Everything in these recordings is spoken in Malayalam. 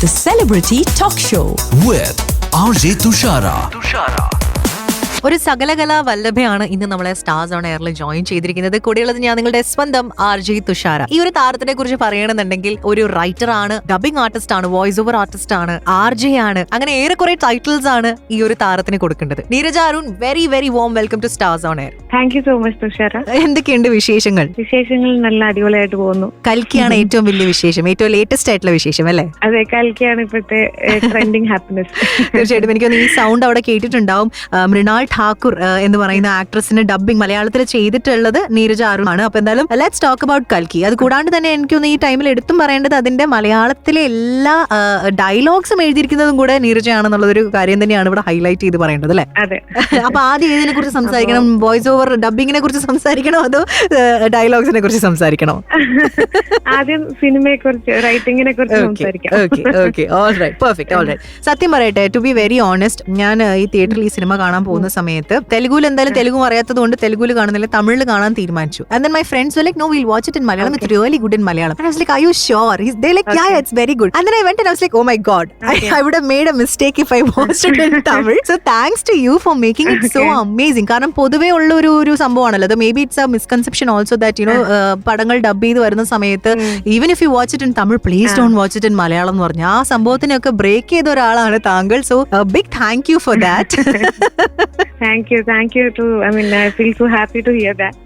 the Celebrity Talk Show. with RJ Tushara. ഒരു സകലകലാ വല്ലഭയാണ് ഇന്ന് നമ്മളെ സ്റ്റാർസ് ഓൺ എയറിൽ ജോയിൻ ചെയ്തിരിക്കുന്നത്. കൂടെയുള്ളത് ഞാൻ നിങ്ങളുടെ സ്വന്തം ആർ ജെ തുഷാര. ഈ ഒരു താരത്തിനെ കുറിച്ച് പറയണമെന്നുണ്ടെങ്കിൽ ഒരു റൈറ്റർ ആണ് ഡബിംഗ് ആർട്ടിസ്റ്റ് ആണ് വോയിസ് ഓവർ ആർട്ടിസ്റ്റ് ആണ് ആർ ജെ ആണ് അങ്ങനെ ഏറെക്കുറെ ടൈറ്റിൽസ് ആണ് ഈ ഒരു താരത്തിന് കൊടുക്കേണ്ടത്. Neeraja Arun very very warm welcome to stars on air thank you so much Thushara. എന്തൊക്കെയുണ്ട് വിശേഷങ്ങൾ? വിശേഷങ്ങൾ നല്ല അടിപൊളിയായിട്ട് പോകുന്നു. കൽക്കിയാണ് ഏറ്റവും വലിയ വിശേഷം ഏറ്റവും ലേറ്റസ്റ്റ് ആയിട്ടുള്ള വിശേഷം അല്ലേ? അതെ കൽക്കിയാണ് ഇപ്പോഴത്തെ ട്രെൻഡിങ് ഹാപ്പിനെസ് തീർച്ചയായിട്ടും. എനിക്ക് ഈ സൗണ്ട് അവിടെ കേട്ടിട്ടുണ്ടാവും. മൃണാൾ ഠാക്കൂർ എന്ന് പറയുന്ന ആക്ട്രസിന് ഡബ്ബിംഗ് മലയാളത്തിൽ ചെയ്തിട്ടുള്ളത് നീരജ ആണ് അപ്പൊ എന്തായാലും ലെറ്റ്സ് ടോക്ക് അബൌട്ട് കൽക്കി. അത് കൂടാണ്ട് തന്നെ എനിക്കൊന്ന് ഈ ടൈമിൽ എടുത്തും പറയേണ്ടത് അതിന്റെ മലയാളത്തിലെ എല്ലാ ഡയലോഗ്സും എഴുതിയിരിക്കുന്നതും കൂടെ നീരജയാണെന്നുള്ള ഒരു കാര്യം തന്നെയാണ് ഇവിടെ ഹൈലൈറ്റ് ചെയ്ത് പറയേണ്ടത് അല്ലെ? അപ്പൊ ആദ്യം ഇതിനെ കുറിച്ച് സംസാരിക്കണം? വോയിസ് ഓവർ ഡബിങ്ങിനെ കുറിച്ച് സംസാരിക്കണോ? അതോ ഡയലോഗ്സിനെ കുറിച്ച് സംസാരിക്കണോ? ആദ്യം സിനിമയെ കുറിച്ച് റൈറ്റിംഗിനെ കുറിച്ച് സംസാരിക്കാം. സത്യം പറയട്ടെ ടു ബി വെരി ഓണസ്റ്റ് ഞാൻ ഈ തിയേറ്ററിൽ ഈ സിനിമ കാണാൻ പോകുന്ന സമയത്ത് തെലുഗുവിൽ എന്തായാലും തെലുഗു അറിയാത്തത് കൊണ്ട് തെലുഗുവിൽ കാണുന്നില്ല തമിഴിൽ കാണാൻ തീരുമാനിച്ചു. And then my friends like no will watch it in Malayalam it really good in Malayalam I was like I you sure they like ya it's very good and I went I was like oh my God I would made a mistake if I watch it in Tamil so thanks to you for making it so amazing കാരണം പൊതുവേ ഉള്ള ഒരു ഒരു സംഭവമാണല്ലോ. അത് maybe it's a misconception also that you know പടങ്ങൾ ഡബ് ചെയ്ത് വരുന്ന സമയത്ത് even if you watch it in Tamil please don't watch it in Malayalam എന്ന് പറഞ്ഞു. ആ സംഭവത്തിനൊക്കെ ബ്രേക്ക് ചെയ്ത ഒരാളാണ് താങ്കൾ. So big thank you for that thank you thank you to I mean I feel so happy to hear that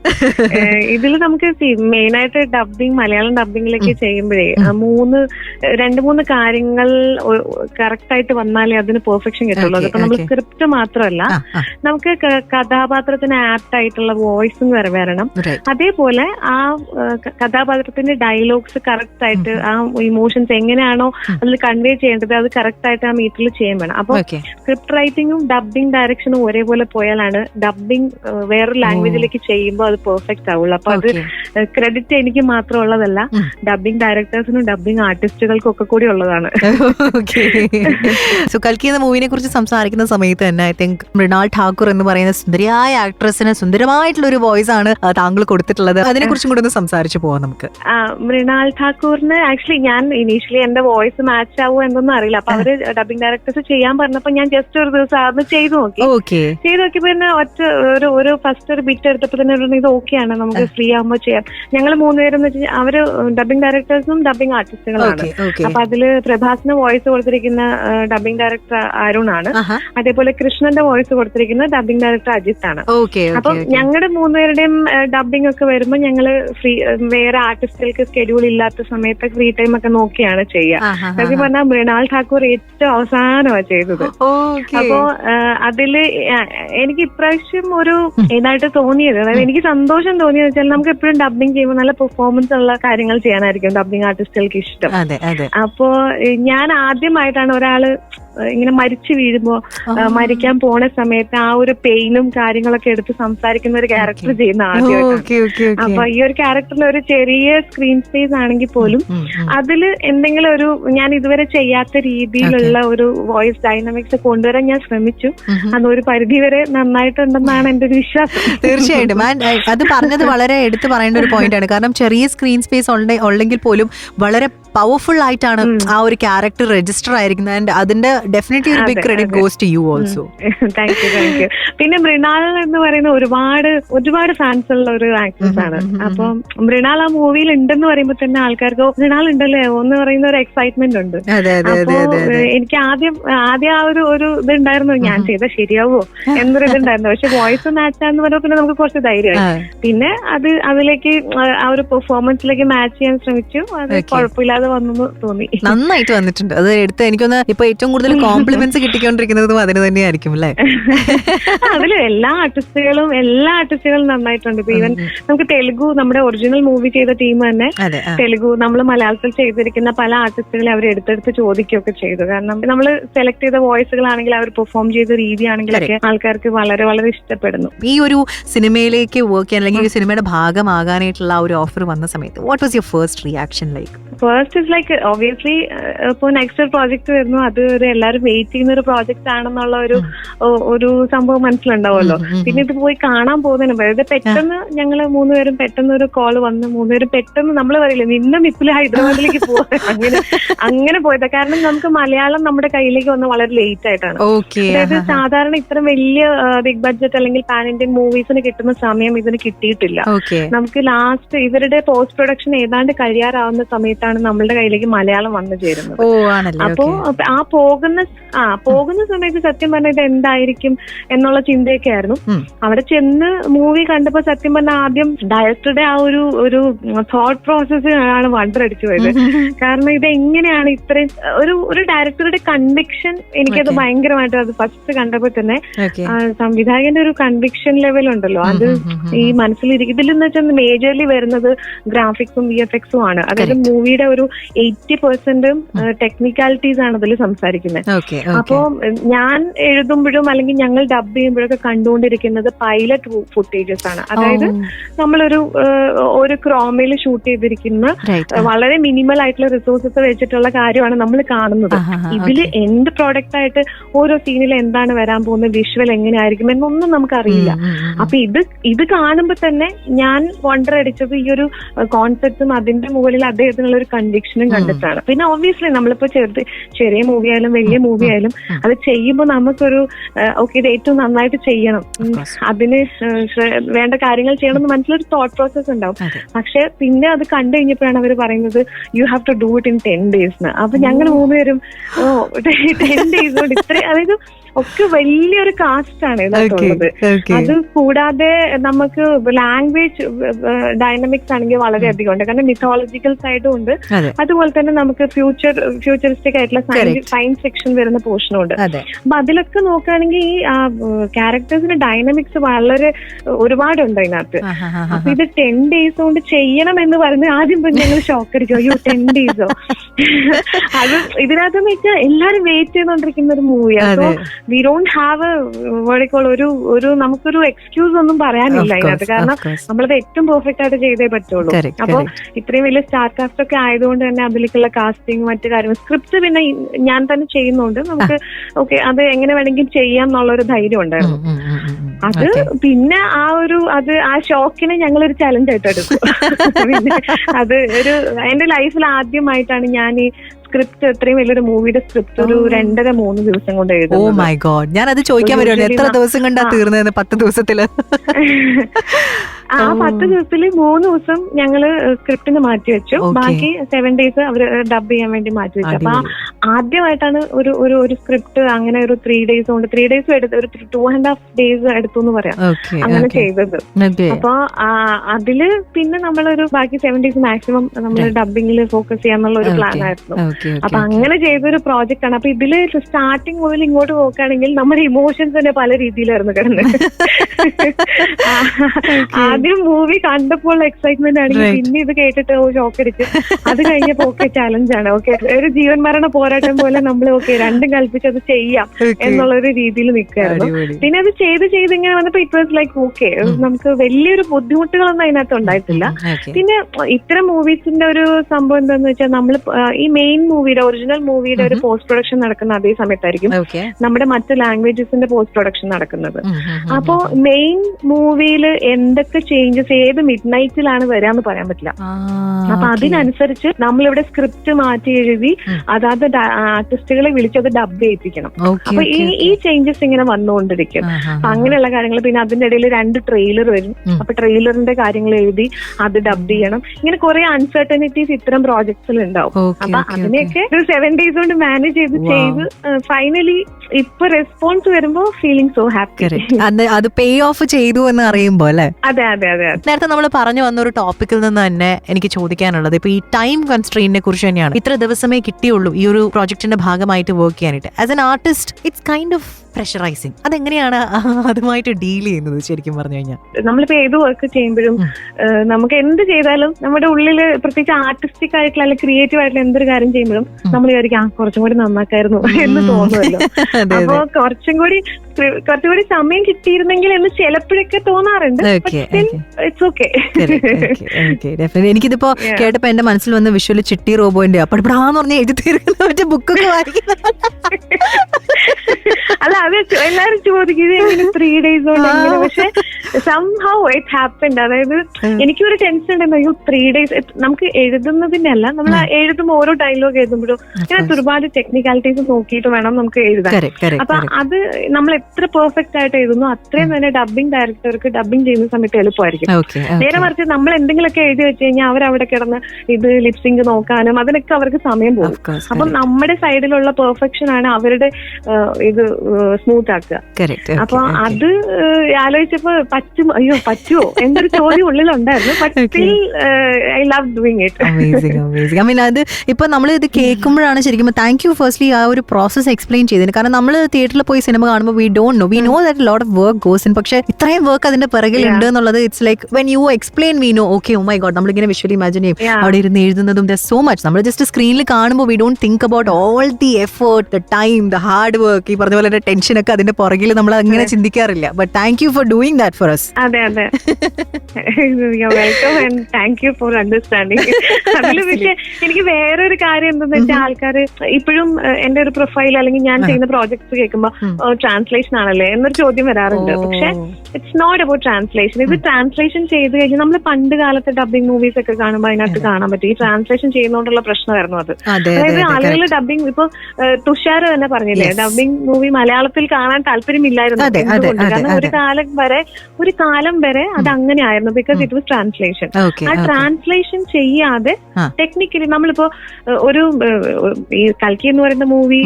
ഇതിൽ നമുക്ക് മെയിൻ ആയിട്ട് ഡബിങ് മലയാളം ഡബിങ്ങിലൊക്കെ ചെയ്യുമ്പോഴേ മൂന്ന് രണ്ട് മൂന്ന് കാര്യങ്ങൾ കറക്റ്റ് ആയിട്ട് വന്നാലേ അതിന് പെർഫെക്ഷൻ കിട്ടുള്ളൂ. അതൊക്കെ അതിപ്പോ നമ്മൾ. സ്ക്രിപ്റ്റ് മാത്രമല്ല നമുക്ക് കഥാപാത്രത്തിന് ആപ്റ്റ് ആയിട്ടുള്ള വോയിസും വരെ വരണം. അതേപോലെ ആ കഥാപാത്രത്തിന്റെ ഡയലോഗ്സ് കറക്റ്റ് ആയിട്ട് ആ ഇമോഷൻസ് എങ്ങനെയാണോ അതിൽ കൺവേ ചെയ്യേണ്ടത് അത് കറക്റ്റ് ആയിട്ട് ആ മീറ്ററിൽ ചെയ്യാൻ വേണം. അപ്പൊ സ്ക്രിപ്റ്റ് റൈറ്റിംഗും ഡബിംഗ് ഡയറക്ഷനും ഒരേപോലെ പോയാലാണ് ഡബിങ് വേറൊരു ലാംഗ്വേജിലേക്ക് ചെയ്യുമ്പോൾ അത് പെർഫെക്റ്റ് ആവുള്ളൂ. അപ്പൊ അത് ക്രെഡിറ്റ് എനിക്ക് മാത്രം ഉള്ളതല്ല ഡബിങ് ഡയറക്ടേഴ്സിനും ഡബിങ് ആർട്ടിസ്റ്റുകൾക്കും ഒക്കെ കൂടി ഉള്ളതാണ്. സോ കൽക്കി എന്ന മൂവിനെ കുറിച്ച് സംസാരിക്കുന്ന സമയത്ത് തന്നെ ഐ തിങ്ക് മൃണാൾ ഠാക്കൂർ എന്ന് പറയുന്ന സുന്ദരിയായ ആക്ട്രസിന് സുന്ദരമായിട്ടുള്ള ഒരു വോയിസ് ആണ് താങ്കൾ കൊടുത്തിട്ടുള്ളത്. അതിനെ കുറിച്ചും കൂടെ ഒന്ന് സംസാരിച്ചു പോവാം നമുക്ക്. മൃണാൾ ഠാക്കൂറിന് ആക്ച്വലി ഞാൻ ഇനീഷ്യലി എന്റെ വോയിസ് മാച്ച് ആവുമോ എന്നൊന്നും അറിയില്ല. അപ്പൊ അവർ ഡബിങ് ഡയറക്ടേഴ്സ് ചെയ്യാൻ പറഞ്ഞപ്പോ ഞാൻ ജസ്റ്റ് ഒരു ദിവസം അതൊന്ന് ചെയ്തു നോക്കി. ചെയ്ത് നോക്കിയപ്പോ തന്നെ ഒറ്റ ഒരു ഒരു ഫസ്റ്റ് ഒരു ബിറ്റ് എടുത്തപ്പോ തന്നെ പറഞ്ഞു, ഇത് ഓക്കെയാണ് നമുക്ക് ഫ്രീ ആകുമ്പോൾ ചെയ്യാം. ഞങ്ങൾ മൂന്നുപേരും എന്ന് വെച്ചാൽ അവർ ഡബിംഗ് ഡയറക്ടേഴ്സും ഡബിംഗ് ആർട്ടിസ്റ്റുകളാണ് അപ്പൊ അതിൽ പ്രഭാസിന് വോയിസ് കൊടുത്തിരിക്കുന്ന ഡബിംഗ് ഡയറക്ടർ അരുണാണ് അതേപോലെ കൃഷ്ണന്റെ വോയിസ് കൊടുത്തിരിക്കുന്ന ഡബിംഗ് ഡയറക്ടർ അജിത്ത് ആണ്. അപ്പൊ ഞങ്ങളുടെ മൂന്നുപേരുടെയും ഡബിംഗ് ഒക്കെ വരുമ്പോൾ ഞങ്ങൾ ഫ്രീ വേറെ ആർട്ടിസ്റ്റുകൾക്ക് സ്കെഡ്യൂൾ ഇല്ലാത്ത സമയത്ത് ഫ്രീ ടൈം ഒക്കെ നോക്കിയാണ് ചെയ്യുക സത്യം പറഞ്ഞാൽ മൃണാൾ ഠാക്കൂർ ഏറ്റവും അവസാനമാണ് ചെയ്തത്. അപ്പോ അതിൽ എനിക്ക് ഇപ്രാവശ്യം ഒരു ഇതായിട്ട് തോന്നിയത്. അതായത് എനിക്ക് സന്തോഷം തോന്നിയെന്ന് വെച്ചാൽ നമുക്ക് എപ്പോഴും ഡബിങ് ചെയ്യുമ്പോൾ നല്ല പെർഫോമൻസ് ഉള്ള കാര്യങ്ങൾ ചെയ്യാനായിരിക്കും ഡബിങ് ആർട്ടിസ്റ്റുകൾക്ക് ഇഷ്ടം. അപ്പോ ഞാൻ ആദ്യമായിട്ടാണ് ഒരാൾ ഇങ്ങനെ മരിച്ചു വീഴുമ്പോ മരിക്കാൻ പോണ സമയത്ത് ആ ഒരു പെയിനും കാര്യങ്ങളൊക്കെ എടുത്ത് സംസാരിക്കുന്ന ഒരു ക്യാരക്ടർ ചെയ്യുന്ന ആദ്യമായിട്ടാണ്. ഓക്കെ അപ്പൊ ഈ ഒരു ക്യാരക്ടറിന് ഒരു ചെറിയ സ്ക്രീൻ സ്പേസ് ആണെങ്കിൽ പോലും അതിൽ എന്തെങ്കിലും ഒരു ഞാൻ ഇതുവരെ ചെയ്യാത്ത രീതിയിലുള്ള ഒരു വോയിസ് ഡൈനാമിക്സ് കൊണ്ടുവരാൻ ഞാൻ ശ്രമിച്ചു. അന്ന് ഒരു പരിധി വരെ നന്നായിട്ടുണ്ടെന്നാണ് എന്റെ ഒരു വിശ്വാസം. തീർച്ചയായിട്ടും. അത് പറഞ്ഞത് വളരെ എടുത്തു പറയേണ്ട ഒരു പോയിന്റ് ആണ്. കാരണം ചെറിയ സ്ക്രീൻ സ്പേസ് ഉണ്ടെങ്കിൽ പോലും വളരെ പവർഫുൾ ആയിട്ടാണ് ആ ഒരു ക്യാരക്ടർ രജിസ്റ്റർ ആയിരിക്കുന്നത്. ആൻഡ് അതിന്റെ ഡെഫിനറ്റ്ലി ഒരു big credit. Goes to you also thank you thank you പിന്നെ മൃണാൾ എന്ന് പറയുന്ന ഒരുപാട് ഒരുപാട് ഫാൻസ് ഉള്ള ഒരു ആക്ട്രസ് ആണ്. അപ്പം മൃണാൾ ആ മൂവിയിൽ ഉണ്ടെന്ന് പറയുമ്പോൾ തന്നെ ആൾക്കാർക്ക് "ഓ, മൃണാൾ ഉണ്ടല്ലേ? എന്ന് പറയുന്ന ഒരു എക്സൈറ്റ്മെന്റ് ഉണ്ട്. അപ്പോ എനിക്ക് ആദ്യം ആദ്യം ആ ഒരു ഒരു ഇത് ഉണ്ടായിരുന്നു ഞാൻ ചെയ്ത ശരിയാവോ? എന്നൊരു ഇതുണ്ടായിരുന്നു. പക്ഷെ വോയിസ് മാച്ചാന്ന് പറഞ്ഞപ്പോൾ പിന്നെ നമുക്ക് കുറച്ച് ധൈര്യമായി. പിന്നെ അത് അതിലേക്ക് ആ- ഒരു പെർഫോമൻസിലേക്ക് മാച്ച് ചെയ്യാൻ ശ്രമിച്ചു. അത്. കുഴപ്പമില്ലാതെ വന്നു തോന്നി. നന്നായിട്ട് വന്നിട്ടുണ്ട്. അത് എടുത്ത് എനിക്കൊന്ന് ഇപ്പൊ ഏറ്റവും കൂടുതൽ കോംപ്ലിമെന്റ്സ് കിട്ടിക്കൊണ്ടിരിക്കുന്നതും അതിന് തന്നെയായിരിക്കും അല്ലേ? അതിൽ എല്ലാ ആർട്ടിസ്റ്റുകളും എല്ലാ ആർട്ടിസ്റ്റുകളും നന്നായിട്ടുണ്ട്. ഇപ്പൊ ഈവൻ നമുക്ക് തെലുഗു നമ്മുടെ ഒറിജിനൽ മൂവി ചെയ്ത ടീം തന്നെ. തെലുഗു നമ്മൾ മലയാളത്തിൽ ചെയ്തിരിക്കുന്ന പല ആർട്ടിസ്റ്റുകളെ അവർ എടുത്തെടുത്ത് ചോദിക്കുകയൊക്കെ ചെയ്തു. കാരണം നമ്മൾ സെലക്ട് ചെയ്ത വോയിസുകളാണെങ്കിൽ അവർ പെർഫോം ചെയ്ത രീതിയാണെങ്കിലൊക്കെ ആൾക്കാർക്ക് വളരെ വളരെ ഇഷ്ടപ്പെടുന്നു. ഈ ഒരു സിനിമയിലേക്ക് വർക്ക് ചെയ്യാൻ അല്ലെങ്കിൽ സിനിമയുടെ ഭാഗമാകാനായിട്ടുള്ള ഒരു ഓഫർ വന്ന സമയത്ത് what was your first reaction like first is like obviously ഇപ്പോൾ നെക്സ്റ്റ് പ്രോജക്ട് വരുന്നു. അത് ഒരു എല്ലാവരും വെയിറ്റ് ചെയ്യുന്ന ഒരു പ്രോജക്റ്റ് ആണെന്നുള്ള ഒരു ഒരു സംഭവം മനസ്സിലുണ്ടാവുമല്ലോ. പിന്നെ ഇത് പോയി കാണാൻ പോകുന്നതിന് അതായത് പെട്ടെന്ന് ഞങ്ങൾ മൂന്നുപേരും പെട്ടെന്ന് ഒരു കോൾ വന്ന് മൂന്നുപേരും പെട്ടെന്ന് നമ്മൾ പറയില്ല നിന്ന മിപ്പിൽ ഹൈദരാബാദിലേക്ക് പോവാ അങ്ങനെ അങ്ങനെ പോയത്. കാരണം നമുക്ക് മലയാളം നമ്മുടെ കയ്യിലേക്ക് വന്ന് വളരെ ലേറ്റ് ആയിട്ടാണ്. അതായത് സാധാരണ ഇത്ര വലിയ ബിഗ് ബഡ്ജറ്റ് അല്ലെങ്കിൽ പാൻ ഇന്ത്യൻ മൂവീസിന് കിട്ടുന്ന സമയം ഇതിന് കിട്ടിയിട്ടില്ല. നമുക്ക് ലാസ്റ്റ് ഇവരുടെ പോസ്റ്റ് പ്രൊഡക്ഷൻ ഏതാണ്ട് കഴിയാറാവുന്ന സമയത്താണ് നമ്മളുടെ കയ്യിലേക്ക് മലയാളം വന്നു ചേരുന്നത്. അപ്പോ ആ പോകുന്ന ആ പോകുന്ന സമയത്ത് സത്യം പറഞ്ഞാൽ ഇത് എന്തായിരിക്കും എന്നുള്ള ചിന്തയൊക്കെ ആയിരുന്നു. അവിടെ ചെന്ന് മൂവി കണ്ടപ്പോ സത്യം പറഞ്ഞ ആദ്യം ഡയറക്ടറുടെ ആ ഒരു ഒരു തോട്ട് പ്രോസസ് ആണ് വണ്ടർ അടിച്ചു പോയത്. കാരണം ഇത് എങ്ങനെയാണ് ഇത്രയും ഒരു ഒരു ഡയറക്ടറുടെ കൺവിക്ഷൻ എനിക്കത് ഭയങ്കരമായിട്ട് അത് ഫസ്റ്റ് കണ്ടപ്പോ തന്നെ സംവിധായകന്റെ ഒരു കൺവിക്ഷൻ ലെവൽ ഉണ്ടല്ലോ. അത് ഈ മനസ്സിലിരിക്കും ഇതിലെന്ന് വെച്ചാൽ മേജർലി വരുന്നത് ഗ്രാഫിക്സും വി എഫ് എക്സും ആണ് അതായത്. മൂവിയുടെ ഒരു എയ്റ്റി പെർസെന്റും ടെക്നിക്കാലിറ്റീസ് ആണ് അതിൽ സംസാരിക്കുന്നത്. Okay, അപ്പോ. ഞാൻ എഴുതുമ്പോഴും അല്ലെങ്കിൽ ഞങ്ങൾ ഡബ് ചെയ്യുമ്പോഴൊക്കെ കണ്ടുകൊണ്ടിരിക്കുന്നത് പൈലറ്റ് ഫുട്ടേജസ് ആണ്. അതായത് നമ്മളൊരു ഒരു ക്രോമയിൽ ഷൂട്ട് ചെയ്തിരിക്കുന്ന വളരെ മിനിമൽ ആയിട്ടുള്ള റിസോഴ്സസ് വെച്ചിട്ടുള്ള കാര്യമാണ് നമ്മൾ കാണുന്നത്. ഇതിൽ എന്ത് പ്രോഡക്റ്റ് ആയിട്ട് ഓരോ സീനിൽ എന്താണ് വരാൻ പോകുന്നത് വിഷ്വൽ എങ്ങനെയായിരിക്കും എന്നൊന്നും നമുക്കറിയില്ല. അപ്പൊ ഇത് ഇത് കാണുമ്പോൾ തന്നെ ഞാൻ വണ്ടർ അടിച്ചത് ഈ ഒരു കോൺസെപ്റ്റും അതിന്റെ മുകളിൽ അദ്ദേഹത്തിനുള്ള ഒരു കൺവിക്ഷനും കണ്ടിട്ടാണ് പിന്നെ ഓബിയസ്ലി നമ്മളിപ്പോ ചെറുത് ചെറിയ മൂവി ആയാലും വലിയ മൂവി ആയാലും അത് ചെയ്യുമ്പോൾ നമുക്കൊരു ഓക്കെ ഇത് ഏറ്റവും നന്നായിട്ട് ചെയ്യണം. അതിന് വേണ്ട കാര്യങ്ങൾ ചെയ്യണം എന്ന് മനസ്സിലൊരു തോട്ട് പ്രോസസ് ഉണ്ടാവും. പക്ഷെ പിന്നെ അത് കണ്ടു കഴിഞ്ഞപ്പോഴാണ് അവർ പറയുന്നത് you have to do it in ten days അപ്പൊ ഞങ്ങൾ മൂന്നുപേരും ഓ ടെൻ ഡേയ്സ് കൊണ്ട് ഇത്ര അതായത് ഒക്കെ വലിയൊരു കാസ്റ്റ് ആണ് ഇതിനകത്തുള്ളത് അത് കൂടാതെ നമുക്ക് ലാംഗ്വേജ് ഡൈനമിക്സ് ആണെങ്കിൽ വളരെയധികം ഉണ്ട് കാരണം മിത്തോളജിക്കൽ സൈഡും ഉണ്ട്. അതുപോലെ തന്നെ നമുക്ക് ഫ്യൂച്ചർ ഫ്യൂച്ചറിസ്റ്റിക് ആയിട്ടുള്ള. സയൻസ് സെക്ഷൻ വരുന്ന പോർഷനും ഉണ്ട്. അപ്പൊ അതിലൊക്കെ നോക്കുകയാണെങ്കിൽ ഈ ക്യാരക്ടേഴ്സിന്റെ ഡൈനമിക്സ് വളരെ ഒരുപാടുണ്ട് അതിനകത്ത്. അപ്പൊ ഇത് ടെൻ ഡേയ്സ് കൊണ്ട് ചെയ്യണം എന്ന് പറഞ്ഞ് ആദ്യം ഞങ്ങൾ ഷോക്ക് അടിക്കും. അയ്യോ ടെൻ ഡേയ്സോ അത് ഇതിനകത്ത് വെച്ചാൽ എല്ലാരും വെയിറ്റ് ചെയ്തോണ്ടിരിക്കുന്ന ഒരു മൂവിയാണ്. വി ഡോണ്ട് ഹാവ് വേർഡിക്കോൾ ഒരു ഒരു നമുക്കൊരു എക്സ്ക്യൂസ് ഒന്നും പറയാനില്ല അതിനകത്ത് കാരണം. നമ്മളത് ഏറ്റവും പെർഫെക്റ്റ് ആയിട്ട് ചെയ്തേ പറ്റുള്ളൂ അപ്പൊ. ഇത്രയും വലിയ സ്റ്റാർ കാസ്റ്റ് ഒക്കെ ആയതുകൊണ്ട് തന്നെ അതിലേക്കുള്ള കാസ്റ്റിംഗ് മറ്റു കാര്യങ്ങൾ സ്ക്രിപ്റ്റ് പിന്നെ ഞാൻ തന്നെ ചെയ്യുന്നുണ്ട് നമുക്ക് ഓക്കെ അത് എങ്ങനെ വേണമെങ്കിലും ചെയ്യാം എന്നുള്ള ഒരു ധൈര്യം ഉണ്ടായിരുന്നു. അത്. പിന്നെ ആ ഒരു അത് ആ ഷോക്കിനെ ഞങ്ങൾ ഒരു ചലഞ്ച് ആയിട്ട് എടുക്കും പിന്നെ അത് ഒരു എന്റെ ലൈഫിൽ ആദ്യമായിട്ടാണ് ഞാൻ ഈ സ്ക്രിപ്റ്റ് അത്രയും വലിയൊരു മൂവിയുടെ സ്ക്രിപ്റ്റ് ഒരു Oh. രണ്ടര മൂന്ന് ദിവസം കൊണ്ട് ഓ എഴുതുന്നത്. മൈ ഗോഡ് ഞാൻ അത് ചോദിക്കാൻ വരുവാണ്. എത്ര ദിവസം കണ്ടാ ആ. തീർന്നതെന്ന് പത്ത് ദിവസത്തിൽ? ആ Oh. പത്ത് ദിവസത്തിൽ മൂന്ന് ദിവസം ഞങ്ങൾ സ്ക്രിപ്റ്റിന് മാറ്റി വെച്ചു. ബാക്കി സെവൻ ഡേയ്സ് അവർ ഡബ് ചെയ്യാൻ വേണ്ടി മാറ്റി വെച്ചു. അപ്പൊ ആദ്യമായിട്ടാണ് ഒരു ഒരു ഒരു സ്ക്രിപ്റ്റ് അങ്ങനെ ഒരു ത്രീ ഡേയ്സ് കൊണ്ട് ത്രീ ഡേയ്സ് എടുത്ത് ഒരു ടു ആൻഡ് ഹാഫ് ഡേയ്സ് എടുത്തു എന്ന് പറയാം. അങ്ങനെ. ചെയ്തത്. അപ്പൊ അതിൽ പിന്നെ നമ്മളൊരു ബാക്കി സെവൻ ഡേയ്സ് മാക്സിമം നമ്മൾ. ഡബിങ്ങിൽ ഫോക്കസ് ചെയ്യാന്നുള്ള ഒരു പ്ലാൻ ആയിരുന്നു. അപ്പൊ. അങ്ങനെ ചെയ്തൊരു പ്രോജക്റ്റ് ആണ്. അപ്പൊ ഇതിൽ സ്റ്റാർട്ടിങ് മുതൽ ഇങ്ങോട്ട് നോക്കുകയാണെങ്കിൽ നമ്മുടെ ഇമോഷൻസ് തന്നെ പല രീതിയിലായിരുന്നു കിടന്നത്. ആദ്യം മൂവി കണ്ടപ്പോൾ എക്സൈറ്റ്മെന്റ് ആണെങ്കിൽ പിന്നെ ഇത് കേട്ടിട്ട് ഷോക്ക് അടിച്ച്. അത് കഴിഞ്ഞപ്പോ ഓക്കെ ചലഞ്ച് ആണ്. ഓക്കെ ഒരു ജീവൻ മരണ പോരാട്ടം പോലെ നമ്മൾ ഓക്കെ രണ്ടും കൽപ്പിച്ച് അത് ചെയ്യാം എന്നുള്ള ഒരു രീതിയിൽ നിൽക്കുകയായിരുന്നു. പിന്നെ അത് ചെയ്ത് ചെയ്ത് ഇങ്ങനെ വന്നപ്പോ ഇറ്റ് വാസ് ലൈക്ക് ഓക്കെ നമുക്ക് വലിയൊരു ബുദ്ധിമുട്ടുകളൊന്നും അതിനകത്ത് ഉണ്ടായിട്ടില്ല. പിന്നെ ഇത്തരം മൂവീസിന്റെ ഒരു സംഭവം എന്താന്ന് വെച്ചാൽ നമ്മൾ ഈ മെയിൻ മൂവിയുടെ ഒറിജിനൽ മൂവിയുടെ ഒരു പോസ്റ്റ് പ്രൊഡക്ഷൻ നടക്കുന്ന അതേ സമയത്തായിരിക്കും നമ്മുടെ മറ്റ് ലാംഗ്വേജസിന്റെ പോസ്റ്റ് പ്രൊഡക്ഷൻ നടക്കുന്നത്. ഉം, ഉം, അപ്പോ മെയിൻ മൂവിയിൽ എന്തൊക്കെ ചേഞ്ചസ് ഏത് മിഡ് നൈറ്റിലാണ് വരാന്ന് പറയാൻ പറ്റില്ല. അപ്പൊ. അതിനനുസരിച്ച് നമ്മളിവിടെ സ്ക്രിപ്റ്റ് മാറ്റി എഴുതി. അതാത് ആർട്ടിസ്റ്റുകളെ വിളിച്ചത് ഡബ് ചെയ്യിപ്പിക്കണം. അപ്പൊ ഈ ഈ ചേഞ്ചസ് ഇങ്ങനെ വന്നുകൊണ്ടിരിക്കും. അപ്പൊ അങ്ങനെയുള്ള കാര്യങ്ങൾ പിന്നെ അതിന്റെ ഇടയിൽ രണ്ട് ട്രെയിലർ വരും. അപ്പൊ ട്രെയിലറിന്റെ കാര്യങ്ങൾ എഴുതി അത് ഡബ് ചെയ്യണം. ഇങ്ങനെ കുറെ അൺസർട്ടനിറ്റീസ് ഇത്തരം പ്രോജക്ട്സിൽ ഉണ്ടാവും. അപ്പൊ okay, അതിനെയൊക്കെ ഒരു സെവൻ ഡേയ്സ് കൊണ്ട് മാനേജ് ചെയ്ത്. ചെയ്ത് ഫൈനലി ഇപ്പൊ റെസ്പോൺസ് വരുമ്പോ ഫീലിംഗ് സോ ഹാപ്പി. അത് പേ ഓഫ് ചെയ്തു എന്ന് അറിയുമ്പോ അല്ലെ? അതെ അതെ അതെ നേരത്തെ നമ്മൾ പറഞ്ഞു വന്ന ഒരു ടോപ്പിക്കിൽ നിന്ന് തന്നെ എനിക്ക് ചോദിക്കാനുള്ളത്. ഇപ്പൊ ഈ ടൈം കൺസ്ട്രെയിനെ കുറിച്ച് തന്നെയാണ്. ഇത്ര ദിവസമേ കിട്ടിയുള്ളൂ ഈ ഒരു പ്രോജക്റ്റിന്റെ ഭാഗമായിട്ട് വർക്ക് ചെയ്യാനായിട്ട്. As an artist it's kind of pressurising അതെങ്ങനെയാണ് അതുമായിട്ട് ഡീൽ ചെയ്യുന്നത് ശരിക്കും പറഞ്ഞു കഴിഞ്ഞാൽ നമ്മളിപ്പോ ഏത് വർക്ക് ചെയ്യുമ്പോഴും നമുക്ക് എന്ത് ചെയ്താലും നമ്മുടെ ഉള്ളിൽ പ്രത്യേകിച്ച് ആർട്ടിസ്റ്റിക് ആയിട്ടുള്ള അല്ലെങ്കിൽ ക്രിയേറ്റീവ് ആയിട്ടുള്ള എന്തൊരു കാര്യം ചെയ്യുമ്പോഴും നമ്മൾ വിചാരിക്കും ആ കുറച്ചും കൂടി നന്നാക്കായിരുന്നു എന്ന് തോന്നുമല്ലോ. അപ്പൊ കുറച്ചും കൂടി കുറച്ചും കൂടി സമയം കിട്ടിയിരുന്നെങ്കിൽ എന്ന് ചിലപ്പോഴൊക്കെ തോന്നാറുണ്ട്. എനിക്കിതിപ്പോ. കേട്ടപ്പോ എന്റെ മനസ്സിൽ വന്ന വിഷ്വൽ ചിട്ടി റോബോന്റെ അപ്പടിപ്പടാന്ന് പറഞ്ഞ എഴുതി തീർക്കുന്ന മറ്റേ ബുക്കൊക്കെ വായിക്കുന്ന അല്ല അത് എല്ലാരും ചോദിക്കും ഇത് ത്രീ ഡേയ്സ് കൊണ്ട് പക്ഷെ സംഹൗ ഇറ്റ് ഹാപ്പൻഡ് അതായത് എനിക്കൊരു ടെൻഷൻ ഉണ്ടായിരുന്നു അയ്യോ ത്രീ ഡേയ്സ് നമുക്ക് എഴുതുന്നതിനല്ല. നമ്മൾ എഴുതുമ്പോൾ ഓരോ ഡയലോഗ് എഴുതുമ്പോഴും ഇതിനകത്ത് ഒരുപാട് ടെക്നിക്കാലിറ്റീസ് നോക്കിയിട്ട് വേണം നമുക്ക് എഴുതാൻ. അപ്പൊ അത് നമ്മൾ എത്ര പെർഫെക്റ്റ് ആയിട്ട് എഴുതുന്നു അത്രയും തന്നെ ഡബിംഗ് ഡയറക്ടർക്ക് ഡബിംഗ് ചെയ്യുന്ന സമയത്ത് എളുപ്പമായിരിക്കും. നേരെ മറിച്ച് നമ്മൾ എന്തെങ്കിലുമൊക്കെ എഴുതി വെച്ച് കഴിഞ്ഞാൽ അവരവിടെ കിടന്ന് ഇത് ലിപ്സിംഗ് നോക്കാനും അതിനൊക്കെ അവർക്ക് സമയം പോകും. അപ്പം നമ്മുടെ സൈഡിലുള്ള പെർഫെക്ഷൻ ആണ് അവരുടെ ഇത് സ്മൂത്ത് ആക്കുക. അപ്പൊ അത് ആലോചിച്ചപ്പോ പറ്റും അയ്യോ പറ്റുമോ എന്തൊരു ചോദ്യം ഉള്ളിലുണ്ടായിരുന്നു but. Still I love doing it amazing amazing I mean അത് ഇപ്പൊ നമ്മൾ ഇത് കേൾക്കുമ്പോഴാണ് ശരിക്കും താങ്ക് യു ഫസ്റ്റ്ലി ആ ഒരു പ്രോസസ് എക്സ്പ്ലെയിൻ ചെയ്തതിന്. കാരണം നമ്മൾ തിയേറ്ററിൽ പോയി സിനിമ കാണുമ്പോൾ we don't know we know that lot of work goes in പക്ഷേ ഇത്രയും വർക്ക് അതിന്റെ പിറകിൽ ഉണ്ട് എന്നുള്ളത് it's like when you explain we know okay oh my God നമ്മളിങ്ങനെ വിഷ്വലി ഇമാജിൻ ചെയ്യും. അവിടെ ഇരുന്ന് എഴുതുന്നതും ദ സോ മച്ച് നമ്മൾ ജസ്റ്റ് സ്ക്രീനിൽ കാണുമ്പോൾ we don't think about all the effort the time the hard work ഈ പറഞ്ഞ പോലെ തന്നെ ടെൻഷൻ ഒക്കെ അതിന്റെ പുറകിൽ നമ്മൾ അങ്ങനെ ചിന്തിക്കാറില്ല. But thank you for doing that for us അതെ അതെ. Welcome and thank you for understanding അതിൽ പക്ഷെ എനിക്ക് വേറൊരു കാര്യം എന്തെന്ന് വെച്ചാൽ ആൾക്കാർ ഇപ്പോഴും എന്റെ ഒരു പ്രൊഫൈൽ അല്ലെങ്കിൽ ഞാൻ ചെയ്യുന്ന പ്രോജക്ട്സ് കേൾക്കുമ്പോൾ ട്രാൻസ്ലേഷൻ ആണല്ലേ? എന്നൊരു ചോദ്യം വരാറുണ്ട്. പക്ഷെ ഇറ്റ്സ് നോട്ട് അബൌട്ട് ട്രാൻസ്ലേഷൻ ഇത് ട്രാൻസ്ലേഷൻ ചെയ്ത് കഴിഞ്ഞാൽ നമ്മൾ പണ്ട് കാലത്തെ ഡബിംഗ് മൂവീസ് ഒക്കെ കാണുമ്പോൾ അതിനകത്ത് കാണാൻ പറ്റും. ഈ ട്രാൻസ്ലേഷൻ ചെയ്യുന്നതുകൊണ്ടുള്ള പ്രശ്നമായിരുന്നു അത്. അതെ അതായത് അതെ ആളുകൾ ഡബിംഗ് ഇപ്പൊ തുഷാർ തന്നെ പറഞ്ഞില്ലേ ഡബിങ് ഡബിംഗ് മൂവി മലയാളത്തിൽ കാണാൻ താല്പര്യമില്ലായിരുന്നു കാരണം ഒരു കാലം വരെ ഒരു കാലം വരെ അത് അങ്ങനെ ആയിരുന്നു ബിക്കോസ് ഇറ്റ് വാസ് ട്രാൻസ്ലേഷൻ ആ ട്രാൻസ്ലേഷൻ ചെയ്യാതെ ടെക്നിക്കലി നമ്മളിപ്പോ ഒരു ഈ കൽക്കി എന്ന് പറയുന്ന മൂവി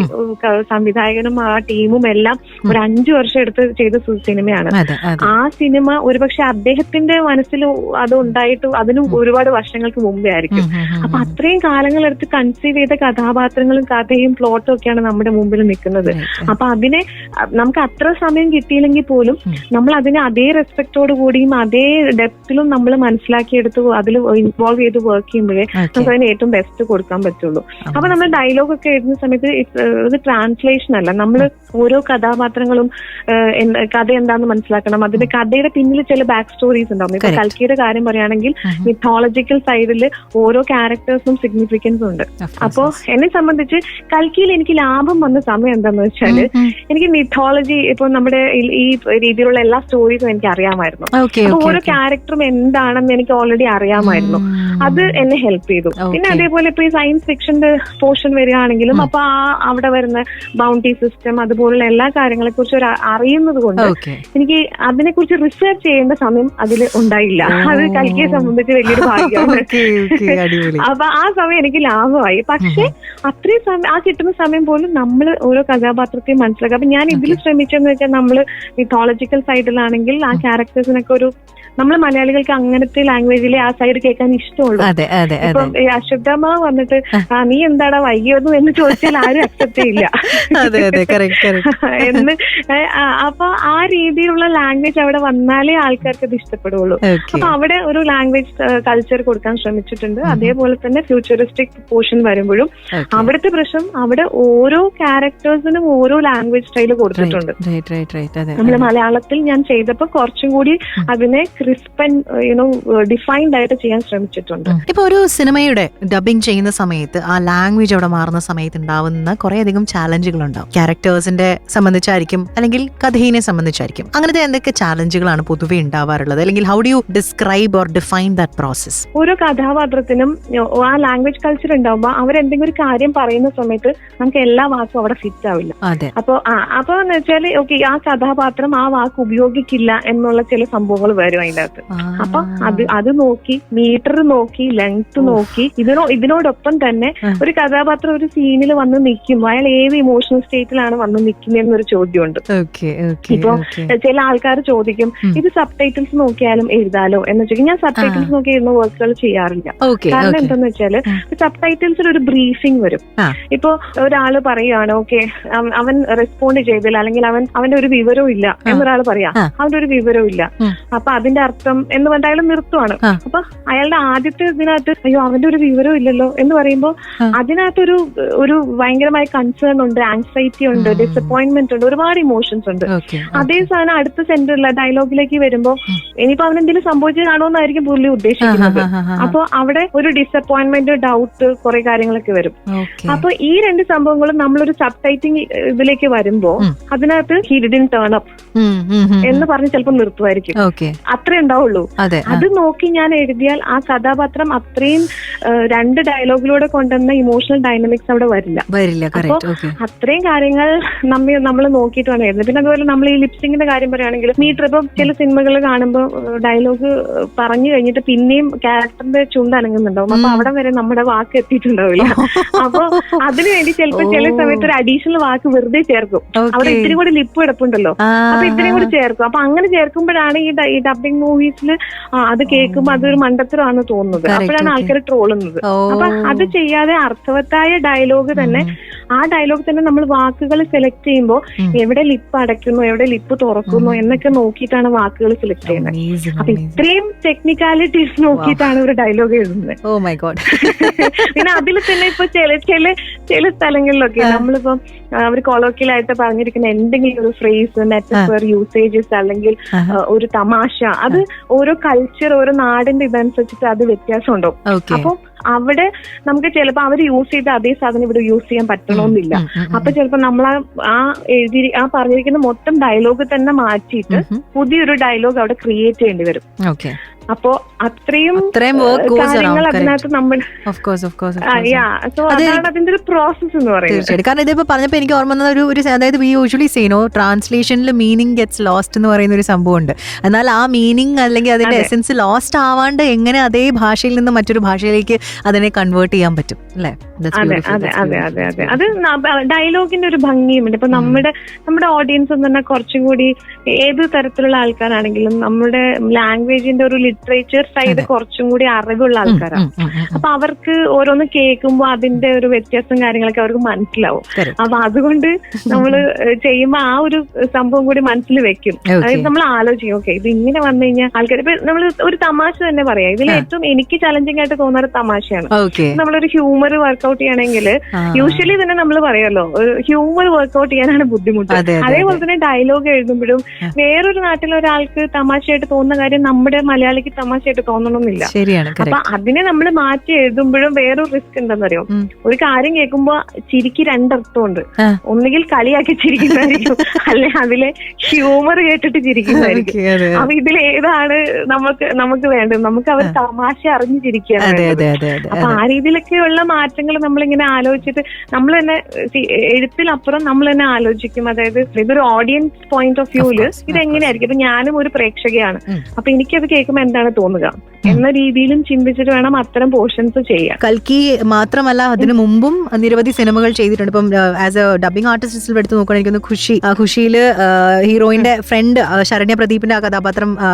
സംവിധായകനും ആ ടീമും എല്ലാം ഒരു അഞ്ചു വർഷം എടുത്ത് ചെയ്ത സിനിമയാണ്. ആ സിനിമ ഒരുപക്ഷെ അദ്ദേഹത്തിന്റെ മനസ്സിൽ അത് ഉണ്ടായിട്ട് അതിനും ഒരുപാട് വർഷങ്ങൾക്ക് മുമ്പേ ആയിരിക്കും. അപ്പൊ അത്രയും കാലങ്ങളെടുത്ത് കൺസീവ് ചെയ്ത കഥാപാത്രങ്ങളും കഥയും പ്ലോട്ടും ഒക്കെയാണ് നമ്മുടെ മുമ്പിൽ നിൽക്കുന്നത്. അപ്പൊ അതിനെ നമുക്ക് അത്ര സമയം കിട്ടിയില്ലെങ്കിൽ പോലും നമ്മൾ അതിനെ അതേ റെസ്പെക്ടോട് കൂടിയും അതേ ഡെപ്തിലും നമ്മൾ മനസ്സിലാക്കിയെടുത്ത് അതിൽ ഇൻവോൾവ് ചെയ്ത് വർക്ക് ചെയ്യുമ്പോഴേ. നമുക്ക് അതിന് ഏറ്റവും ബെസ്റ്റ് കൊടുക്കാൻ പറ്റുള്ളൂ. അപ്പൊ നമ്മൾ ഡയലോഗ് ഒക്കെ എഴുതുന്ന സമയത്ത് ഏഹ്, ഇത് ട്രാൻസ്ലേഷൻ അല്ല. നമ്മൾ ഓരോ കഥാപാത്രങ്ങളും കഥ എന്താന്ന് മനസ്സിലാക്കണം. അതിന്റെ കഥയുടെ പിന്നിൽ ചില ബാക്ക് സ്റ്റോറീസ് ഉണ്ടാവും. ഇപ്പൊ. കൽക്കിയുടെ കാര്യം പറയുകയാണെങ്കിൽ. മിത്തോളജിക്കൽ സൈഡിൽ ഓരോ ക്യാരക്ടേഴ്സും സിഗ്നിഫിക്കൻസ് ഉണ്ട്. അപ്പോ എന്നെ സംബന്ധിച്ച് കൽക്കിയിൽ എനിക്ക് ലാഭം വന്ന സമയം എന്താന്ന് ഉം. എനിക്ക് മിത്തോളജി ഇപ്പൊ നമ്മുടെ ഈ- രീതിയിലുള്ള എല്ലാ സ്റ്റോറീസും എനിക്ക് അറിയാമായിരുന്നു. അപ്പൊ ഓരോ ക്യാരക്ടറും എന്താണെന്ന് എനിക്ക് ഓൾറെഡി അറിയാമായിരുന്നു. അത് എന്നെ ഹെൽപ്പ് ചെയ്തു. പിന്നെ അതേപോലെ ഇപ്പൊ ഈ സയൻസ് ഫിക്ഷന്റെ പോർഷൻ വരികയാണെങ്കിലും അപ്പൊ ആ അവിടെ വരുന്ന ബൗണ്ടറി സിസ്റ്റം അതുപോലുള്ള എല്ലാ കാര്യങ്ങളെ കുറിച്ച് ഒരു അറിയുന്നത് കൊണ്ട് എനിക്ക് അതിനെ കുറിച്ച് റിസർച്ച് ചെയ്യേണ്ട സമയം അതിൽ ഉണ്ടായില്ല. അത് കൽക്കിയെ സംബന്ധിച്ച് വലിയൊരു ഭാഗ്യമാണ്. അപ്പൊ ആ സമയം എനിക്ക് ലാഭമായി. പക്ഷെ അത്രയും സമയം ആ കിട്ടുന്ന സമയം പോലും നമ്മൾ ഓരോ കഥാപാത്രത്തെയും മനസ്സിലാക്കുക അപ്പൊ ഞാൻ ഇതിൽ ശ്രമിച്ചെന്ന് വെച്ചാൽ നമ്മൾ മിത്തോളജിക്കൽ സൈഡിലാണെങ്കിൽ ആ ക്യാരക്ടേഴ്സിനൊക്കെ ഒരു നമ്മൾ മലയാളികൾക്ക് അങ്ങനത്തെ ലാംഗ്വേജിലെ ആ സൈഡ് കേൾക്കാൻ ഇഷ്ടമുള്ളൂ. ഇപ്പൊ അശുദ്ധമ്മ വന്നിട്ട് ആ നീ എന്താടാ വൈകിയോന്നു എന്ന് ചോദിച്ചാൽ ആരും അക്സെപ്റ്റ് ചെയ്യില്ല. എന്ന് അപ്പൊ ആ രീതിയിലുള്ള ലാംഗ്വേജ് അവിടെ വന്നാലേ ആൾക്കാർക്ക് അത് ഇഷ്ടപ്പെടുള്ളൂ. അപ്പൊ അവിടെ ഒരു ലാംഗ്വേജ് കൾച്ചർ കൊടുക്കാൻ ശ്രമിച്ചിട്ടുണ്ട്. അതേപോലെ തന്നെ ഫ്യൂച്ചറിസ്റ്റിക് പോർഷൻ വരുമ്പോഴും അവിടുത്തെ പ്രശ്നം അവിടെ ഓരോ ക്യാരക്ടേഴ്സിനും ഓരോ ലാംഗ്വേജ് സ്റ്റൈൽ കൊടുത്തിട്ടുണ്ട്. നമ്മൾ മലയാളത്തിൽ ഞാൻ ചെയ്തപ്പോ കുറച്ചും കൂടി അതിനെ ക്രിസ്പൻ യുനോ ഡിഫൈൻഡ് ആയിട്ട് ചെയ്യാൻ ശ്രമിച്ചിട്ടുണ്ട്. ഇപ്പൊ ഒരു സിനിമയുടെ ഡബിങ് ചെയ്യുന്ന സമയത്ത് ആ ലാംഗ്വേജ് അവിടെ മാറുന്ന സമയത്ത് ഉണ്ടാവുന്ന കുറേയധികം ചാലഞ്ചുകൾ ഉണ്ടാവും ക്യാരക്ടേഴ്സിന്റെ സംബന്ധിച്ചായിരിക്കും അല്ലെങ്കിൽ കഥയിനെ സംബന്ധിച്ചായിരിക്കും. അങ്ങനത്തെ എന്തൊക്കെ ചാലഞ്ചുകളാണ് പൊതുവെ ഉണ്ടാവാറുള്ളത്? അല്ലെങ്കിൽ how do you describe or define that process ഓരോ കഥാപാത്രത്തിനും ആ ലാംഗ്വേജ് കൾച്ചർ ഉണ്ടാവുമ്പോൾ അവരെന്തെങ്കിലും ഒരു കാര്യം പറയുന്ന സമയത്ത് നമുക്ക് എല്ലാ വാക്കും അവിടെ ഫിറ്റ് ആവില്ല. അതെ. അപ്പൊ ആ അപ്പൊ എന്ന് വെച്ചാൽ ഓക്കെ ആ കഥാപാത്രം ആ വാക്ക് ഉപയോഗിക്കില്ല എന്നുള്ള ചില സംഭവങ്ങൾ വരും അതിന്റെ അകത്ത് അപ്പൊ അത് അത് നോക്കി മീറ്റർ നോക്കി ലെങ്ത് നോക്കി ഇതിനോ ഇതിനോടൊപ്പം തന്നെ ഒരു കഥാപാത്രം ഒരു സീനിൽ വന്ന് നിൽക്കുമ്പോൾ അയാൾ ഏത് ഇമോഷണൽ സ്റ്റേറ്റിലാണ് വന്ന് നിൽക്കുന്നതെന്നൊരു ചോദ്യമുണ്ട്. ഇപ്പൊ ചില ആൾക്കാർ ചോദിക്കും ഇത് സബ് ടൈറ്റിൽസ് നോക്കിയാലും എഴുതാലോ? എന്ന് വെച്ചാൽ ഞാൻ സബ് ടൈറ്റിൽസ് നോക്കി എഴുതുന്ന വർക്കുകൾ ചെയ്യാറില്ല. കാരണം എന്താന്ന് വെച്ചാൽ സബ്ടൈറ്റിൽസിൽ സബ് ടൈറ്റിൽസിൽ ഒരു ബ്രീഫിംഗ് വരും. ഇപ്പൊ ഒരാൾ പറയുകയാണ് ഓക്കെ അവൻ റെസ്പോണ്ട് ചെയ്തില്ല അല്ലെങ്കിൽ അവൻ അവന്റെ ഒരു വിവരവും ഇല്ല എന്നൊരാൾ പറയാ. അവന്റെ ഒരു വിവരവും ഇല്ല. അപ്പൊ അതിന്റെ അർത്ഥം എന്ന് പറഞ്ഞാൽ അയാൾ നിർത്തുവാണ്. അപ്പൊ അയാളുടെ ആദ്യത്തെ ഇതിനകത്ത് അയ്യോ അവന്റെ ഒരു വിവരവും ഇല്ലല്ലോ എന്ന് പറയുമ്പോൾ. അതിനകത്തൊരു ഒരു ഭയങ്കരമായ കൺസേൺ ഉണ്ട് ആങ്സൈറ്റി ഉണ്ട് ഡിസപ്പോയിന്റ്മെന്റ് ഉണ്ട് ഒരുപാട് ഇമോഷൻസ് ഉണ്ട്. അതേ സാധനം അടുത്ത സെന്ററിലെ ഡയലോഗിലേക്ക് വരുമ്പോ ഇനിയിപ്പോ അവൻ എന്തെങ്കിലും സംഭവിച്ചു കാണുമെന്നായിരിക്കും പുള്ളി ഉദ്ദേശിക്കുന്നത്. അപ്പൊ അവിടെ ഒരു ഡിസപ്പോയിന്റ്മെന്റ് ഡൗട്ട് കുറെ കാര്യങ്ങളൊക്കെ വരും. അപ്പൊ ഈ രണ്ട് സംഭവങ്ങളും നമ്മളൊരു സബ് ടൈറ്റിംഗ് ഇതിലേക്ക് വരുമ്പോ. അതിനകത്ത് ഹിഡിൻ ടേൺ അപ്പ് എന്ന് പറഞ്ഞ് ചിലപ്പോൾ നിർത്തുമായിരിക്കും. അത്രേ ഉണ്ടാവുള്ളൂ. അതെ നോക്കി ഞാൻ എഴുതിയാൽ ആ കഥാപാത്രം അത്രയും രണ്ട് ഡയലോഗിലൂടെ കൊണ്ടുവന്ന ഇമോഷണൽ ഡൈനമിക്സ് അവിടെ വരില്ല. വരില്ല അത്രയും കാര്യങ്ങൾ നമ്മൾ നമ്മൾ നോക്കിയിട്ട് വേണം എഴുതുന്നത്. പിന്നെ അതുപോലെ നമ്മൾ ഈ ലിപ്സിംഗിന്റെ കാര്യം പറയുകയാണെങ്കിൽ മീറ്റർ ഇപ്പം ചില സിനിമകൾ കാണുമ്പോൾ ഡയലോഗ് പറഞ്ഞു കഴിഞ്ഞിട്ട് പിന്നെയും ക്യാരക്ടറിന്റെ ചുണ്ട് അനങ്ങുന്നുണ്ടാവും. അപ്പൊ അവിടെ വരെ നമ്മുടെ വാക്ക് എത്തിയിട്ടുണ്ടാവില്ല. അപ്പൊ അതിനുവേണ്ടി ചിലപ്പോൾ ചില സമയത്ത് ഒരു അഡീഷണൽ വാക്ക് വെറുതെ ചേർക്കും. അവിടെ ഇത്തിരി കൂടി ലിപ്പ് കിടപ്പുണ്ടല്ലോ അപ്പൊ ഇത്രയും കൂടി ചേർക്കും. അപ്പൊ അങ്ങനെ ചേർക്കുമ്പോഴാണ് ഈ ഡബിങ് മൂവീസിൽ അത് കേൾക്കുമ്പോൾ അതൊരു മണ്ടത്തരമാണെന്ന് തോന്നുന്നത്. അപ്പോഴാണ്. ആൾക്കാർ ട്രോളുന്നത്. അപ്പൊ അത് ചെയ്യാതെ അർത്ഥവത്തായ ഡയലോഗ് തന്നെ ആ ഡയലോഗ് തന്നെ നമ്മൾ വാക്കുകൾ സെലക്ട് ചെയ്യുമ്പോൾ എവിടെ ലിപ്പ് അടയ്ക്കുന്നു എവിടെ ലിപ്പ് തുറക്കുന്നു എന്നൊക്കെ നോക്കിയിട്ടാണ് വാക്കുകൾ സെലക്ട് ചെയ്യുന്നത്. അപ്പൊ ഇത്രയും ടെക്നിക്കാലിറ്റീസ് നോക്കിയിട്ടാണ് ഒരു ഡയലോഗ് എഴുതുന്നത്. ഓ മൈ ഗോഡ് പിന്നെ അതിൽ തന്നെ ഇപ്പൊ ചില ചില ചില സ്ഥലങ്ങളിലൊക്കെ നമ്മളിപ്പോ അവർ കൊളോക്കിയലായിട്ട് പറഞ്ഞിരിക്കുന്ന എന്തെങ്കിലും ഒരു ഫ്രേസ് മെറ്റഫർ യൂസേജസ് അല്ലെങ്കിൽ ഒരു തമാശ അത് ഓരോ കൾച്ചർ ഓരോ നാടിന്റെ ഇതനുസരിച്ചിട്ട് അത് വ്യത്യാസം ഉണ്ടാവും അപ്പൊ അവിടെ നമുക്ക് ചിലപ്പോ അവർ യൂസ് ചെയ്ത അതേ സാധനം ഇവിടെ യൂസ് ചെയ്യാൻ പറ്റണമെന്നില്ല അപ്പൊ ചിലപ്പോ നമ്മൾ ആ എഴുതി ആ പറഞ്ഞിരിക്കുന്ന മൊത്തം ഡയലോഗ് തന്നെ മാറ്റിയിട്ട് പുതിയൊരു ഡയലോഗ് അവിടെ ക്രിയേറ്റ് ചെയ്യേണ്ടി വരും. അപ്പോ അത്രയും കാര്യങ്ങൾ അതിനകത്ത് നമ്മൾ അതിന്റെ ഒരു പ്രോസസ് എന്ന് പറയുന്നത്. കാരണം ഇതിപ്പോ പറഞ്ഞപ്പോ എനിക്ക് ഓർമ്മ ഒരു അതായത് വി യൂഷ്വലി സീനോ ട്രാൻസ്ലേഷനിൽ മീനിങ് ഗെറ്റ്സ് ലോസ്റ്റ് എന്ന് പറയുന്ന ഒരു സംഭവം ഉണ്ട് എന്നാൽ ആ മീനിങ് അല്ലെങ്കിൽ അതിന്റെ അതെ. എസെൻസ് ലോസ്റ്റ് ആവാണ്ട് എങ്ങനെ അതേ ഭാഷയിൽ നിന്ന് മറ്റൊരു ഭാഷയിലേക്ക് അതിനെ കൺവേർട്ട് ചെയ്യാൻ പറ്റും. അല്ലേ? അതെ അതെ അതെ അതെ അതെ. അത് ഡയലോഗിന്റെ ഒരു ഭംഗിയുമുണ്ട്. ഇപ്പൊ നമ്മുടെ നമ്മുടെ ഓഡിയൻസ് എന്ന് പറഞ്ഞാൽ കുറച്ചും കൂടി ഏത് തരത്തിലുള്ള ആൾക്കാരാണെങ്കിലും നമ്മുടെ ലാംഗ്വേജിന്റെ ഒരു ലിറ്ററേച്ചർ സൈഡ്. കുറച്ചും കൂടി അറിവുള്ള ആൾക്കാരാണ്. അപ്പൊ അവർക്ക് ഓരോന്ന് കേൾക്കുമ്പോൾ അതിന്റെ ഒരു വ്യത്യാസം കാര്യങ്ങളൊക്കെ അവർക്ക് മനസ്സിലാവും. അപ്പൊ അതുകൊണ്ട് നമ്മൾ ചെയ്യുമ്പോൾ ആ ഒരു സംഭവം കൂടി മനസ്സിൽ വെക്കും. അതായത് നമ്മൾ ആലോചിക്കും ഓക്കെ ഇത് ഇങ്ങനെ വന്നു കഴിഞ്ഞാൽ ആൾക്കാർ ഇപ്പൊ നമ്മൾ ഒരു തമാശ തന്നെ പറയാം. ഇതിൽ ഏറ്റവും എനിക്ക് ചലഞ്ചിങ് ആയിട്ട് തോന്നുന്ന ഒരു തമാശയാണ്. നമ്മളൊരു ഹ്യൂമർ വർക്ക്ഔട്ട് ചെയ്യണമെങ്കിൽ. യൂഷ്വലി തന്നെ നമ്മൾ പറയുമല്ലോ ഒരു ഹ്യൂമർ വർക്ക്ഔട്ട് ചെയ്യാനാണ് ബുദ്ധിമുട്ട്. അതെ, അതെ, അതേപോലെ തന്നെ ഡയലോഗ് എഴുതുമ്പോഴും. വേറൊരു നാട്ടിലെ ഒരാൾക്ക് തമാശയായിട്ട് തോന്നുന്ന കാര്യം നമ്മുടെ മലയാളിക്ക് തമാശയായിട്ട് തോന്നണമെന്നില്ല അപ്പൊ അതിനെ നമ്മൾ മാറ്റി എഴുതുമ്പോഴും വേറൊരു റിസ്ക് എന്താണെന്നറിയോ അറിയോ ഒരു കാര്യം കേൾക്കുമ്പോ ചിരിക്ക് രണ്ടർത്ഥമുണ്ട്. ഒന്നുകിൽ കളിയാക്കി ചിരിക്കുന്നതായിരിക്കും അല്ലെ അതിലെ ഹ്യൂമർ കേട്ടിട്ട് ചിരിക്കുന്നതായിരിക്കും. അപ്പൊ ഇതിൽ ഏതാണ് നമുക്ക് നമുക്ക് വേണ്ടത്? നമുക്ക് അവർ തമാശ അറിഞ്ഞു ചിരിക്കുകയാണ് അപ്പൊ ആ രീതിയിലൊക്കെയുള്ള മാറ്റങ്ങൾ നമ്മളിങ്ങനെ ആലോചിച്ചിട്ട് നമ്മൾ തന്നെ എഴുത്തിലപ്പുറം നമ്മൾ തന്നെ ആലോചിക്കും. അതായത് ഇതൊരു ഓഡിയൻസ് പോയിന്റ് ഓഫ് വ്യൂൽ ഇതെങ്ങനെയായിരിക്കും? ഇപ്പൊ ഞാനും ഒരു പ്രേക്ഷകയാണ്. അപ്പൊ എനിക്കത് കേൾക്കുമ്പോൾ എന്താണ് തോന്നുക? എന്ന രീതിയിലും ചിന്തിച്ചിട്ട് വേണം അത്തരം പോർഷൻസ് ചെയ്യാൻ. കൽക്കി മാത്രമല്ല അതിനു മുമ്പും നിരവധി സിനിമകൾ ചെയ്തിട്ടുണ്ട്. ഇപ്പം ആസ് എ ഡബിംഗ് ആർട്ടിസ്റ്റിൽ എടുത്ത് നോക്കുകയാണെങ്കിൽ ഖുഷി ആ ഖുഷിയിൽ ഹീറോയിന്റെ ഫ്രണ്ട് ശരണ്യ പ്രദീപിന്റെ ആ കഥാപാത്രം ആ,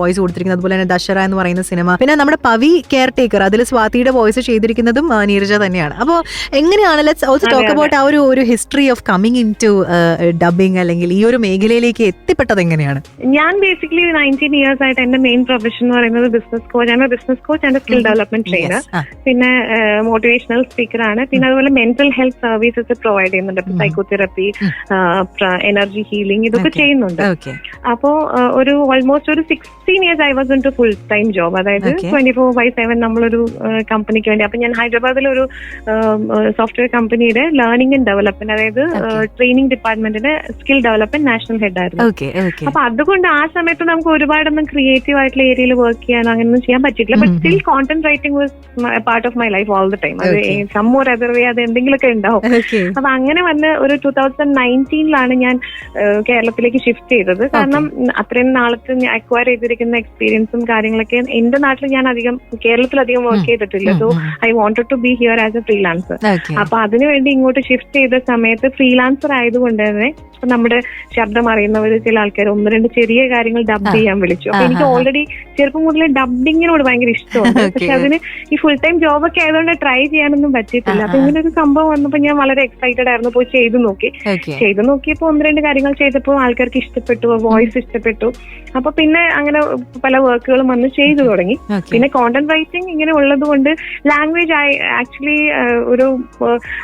വോയിസ് കൊടുത്തിരിക്കുന്നത്. അതുപോലെ തന്നെ ദശറ എന്ന് പറയുന്ന സിനിമ. പിന്നെ നമ്മുടെ പവി കെയർ ടേക്കർ അതിൽ സ്വാതിയുടെ വോയിസ് ചെയ്തിരിക്കുന്നതും നീരജ തന്നെയാണ്. അപ്പോൾ എങ്ങനെയാണ് ലെറ്റ്സ് ഓൾസോ ടോക്ക്. അബൌട്ട് ആ ഒരു ഒരു history of coming into dubbing അല്ലെങ്കിൽ ഈ ഒരു മേഖലയിലേക്ക് എത്തിപ്പെട്ടത് എങ്ങനെയാണ്? ഞാൻ ബേസിക്കലി നയന്റീൻ ഇയേഴ്സ് ആയിട്ട് എന്റെ മെയിൻ പ്രൊഫഷൻ എന്ന് പറയുന്നത് ബിസിനസ് കോച്ച് ആണ് business coach and skill development trainer പിന്നെ മോട്ടിവേഷണൽ സ്പീക്കർ ആണ്. പിന്നെ അതുപോലെ മെന്റൽ ഹെൽത്ത് സർവീസസ് പ്രൊവൈഡ് ചെയ്യുന്നുണ്ട്. സൈക്കോതെറപ്പി എനർജി ഹീലിംഗ് ഇതൊക്കെ ചെയ്യുന്നുണ്ട്. അപ്പോ ഒരു ഓൾമോസ്റ്റ് ഒരു sixteen years I was into full time job അതായത്. ട്വന്റി ഫോർ ബൈ സെവൻ നമ്മളൊരു കമ്പനിക്ക് വേണ്ടി. അപ്പൊ ഞാൻ ഹൈദരാബാദിലെ ഒരു സോഫ്റ്റ്വെയർ കമ്പനിയുടെ ലേണിംഗ് ആൻഡ് ഡെവലപ്മെന്റ് അതായത്. ട്രെയിനിങ് ഡിപ്പാർട്ട്മെന്റിന്റെ സ്കിൽ ഡെവലപ്മെന്റ് നാഷണൽ ഹെഡ് ആയിരുന്നു. അപ്പൊ അതുകൊണ്ട് ആ സമയത്ത് നമുക്ക് ഒരുപാടൊന്നും ക്രിയേറ്റീവ് ആയിട്ടുള്ള ഏരിയയിൽ വർക്ക് ചെയ്യാനോ അങ്ങനെയൊന്നും ചെയ്യാൻ പറ്റിയിട്ടില്ല. But still content writing was part of my life all the time അത് സമ്മോർ അതർ വേ അത് എന്തെങ്കിലുമൊക്കെ ഉണ്ടാവും. അപ്പൊ അങ്ങനെ വന്ന് ഒരു ടൂ തൗസൻഡ് നയന്റീനിലാണ് ഞാൻ കേരളത്തിലേക്ക് ഷിഫ്റ്റ് ചെയ്തത്. കാരണം അത്രയും നാളത്തെ അക്വയർ ചെയ്തിരിക്കുന്ന എക്സ്പീരിയൻസും കാര്യങ്ങളൊക്കെ എന്റെ നാട്ടിൽ ഞാൻ അധികം കേരളത്തിൽ അധികം വർക്ക് ചെയ്തിട്ടില്ല. So. I wanted to be here as a freelancer. അപ്പൊ അതിനുവേണ്ടി ഇങ്ങോട്ട് ഷിഫ്റ്റ് ചെയ്ത സമയത്ത് ഫ്രീലാൻസർ ആയതുകൊണ്ട് തന്നെ നമ്മുടെ ശബ്ദം അറിയുന്നവർ ചില ആൾക്കാർ ഒന്ന് രണ്ട് ചെറിയ കാര്യങ്ങൾ ഡബ്. ചെയ്യാൻ വിളിച്ചു അപ്പൊ എനിക്ക്. ഓൾറെഡി ചെറുപ്പം മുതലേ ഡബിങ്ങിനോട് ഭയങ്കര ഇഷ്ടമാണ്. പക്ഷെ അതിന് ഈ ഫുൾ ടൈം ജോബൊക്കെ ആയതുകൊണ്ട് ട്രൈ ചെയ്യാനൊന്നും പറ്റിയിട്ടില്ല അപ്പൊ. ഇങ്ങനെ ഒരു സംഭവം വന്നപ്പോ ഞാൻ വളരെ എക്സൈറ്റഡ് ആയിരുന്നു പോയി ചെയ്തു നോക്കി ചെയ്തു നോക്കിയപ്പോ ഒന്ന് രണ്ട് കാര്യങ്ങൾ ചെയ്തപ്പോൾ ആൾക്കാർക്ക് ഇഷ്ടപ്പെട്ടു വോയിസ് ഇഷ്ടപ്പെട്ടു അപ്പൊ പിന്നെ അങ്ങനെ പല വർക്കുകളും വന്ന് ചെയ്തു തുടങ്ങി. പിന്നെ കോണ്ടന്റ് റൈറ്റിംഗ് ഇങ്ങനെ ഉള്ളത് കൊണ്ട് ലാംഗ്വേജ് ആക്ച്വലി ഒരു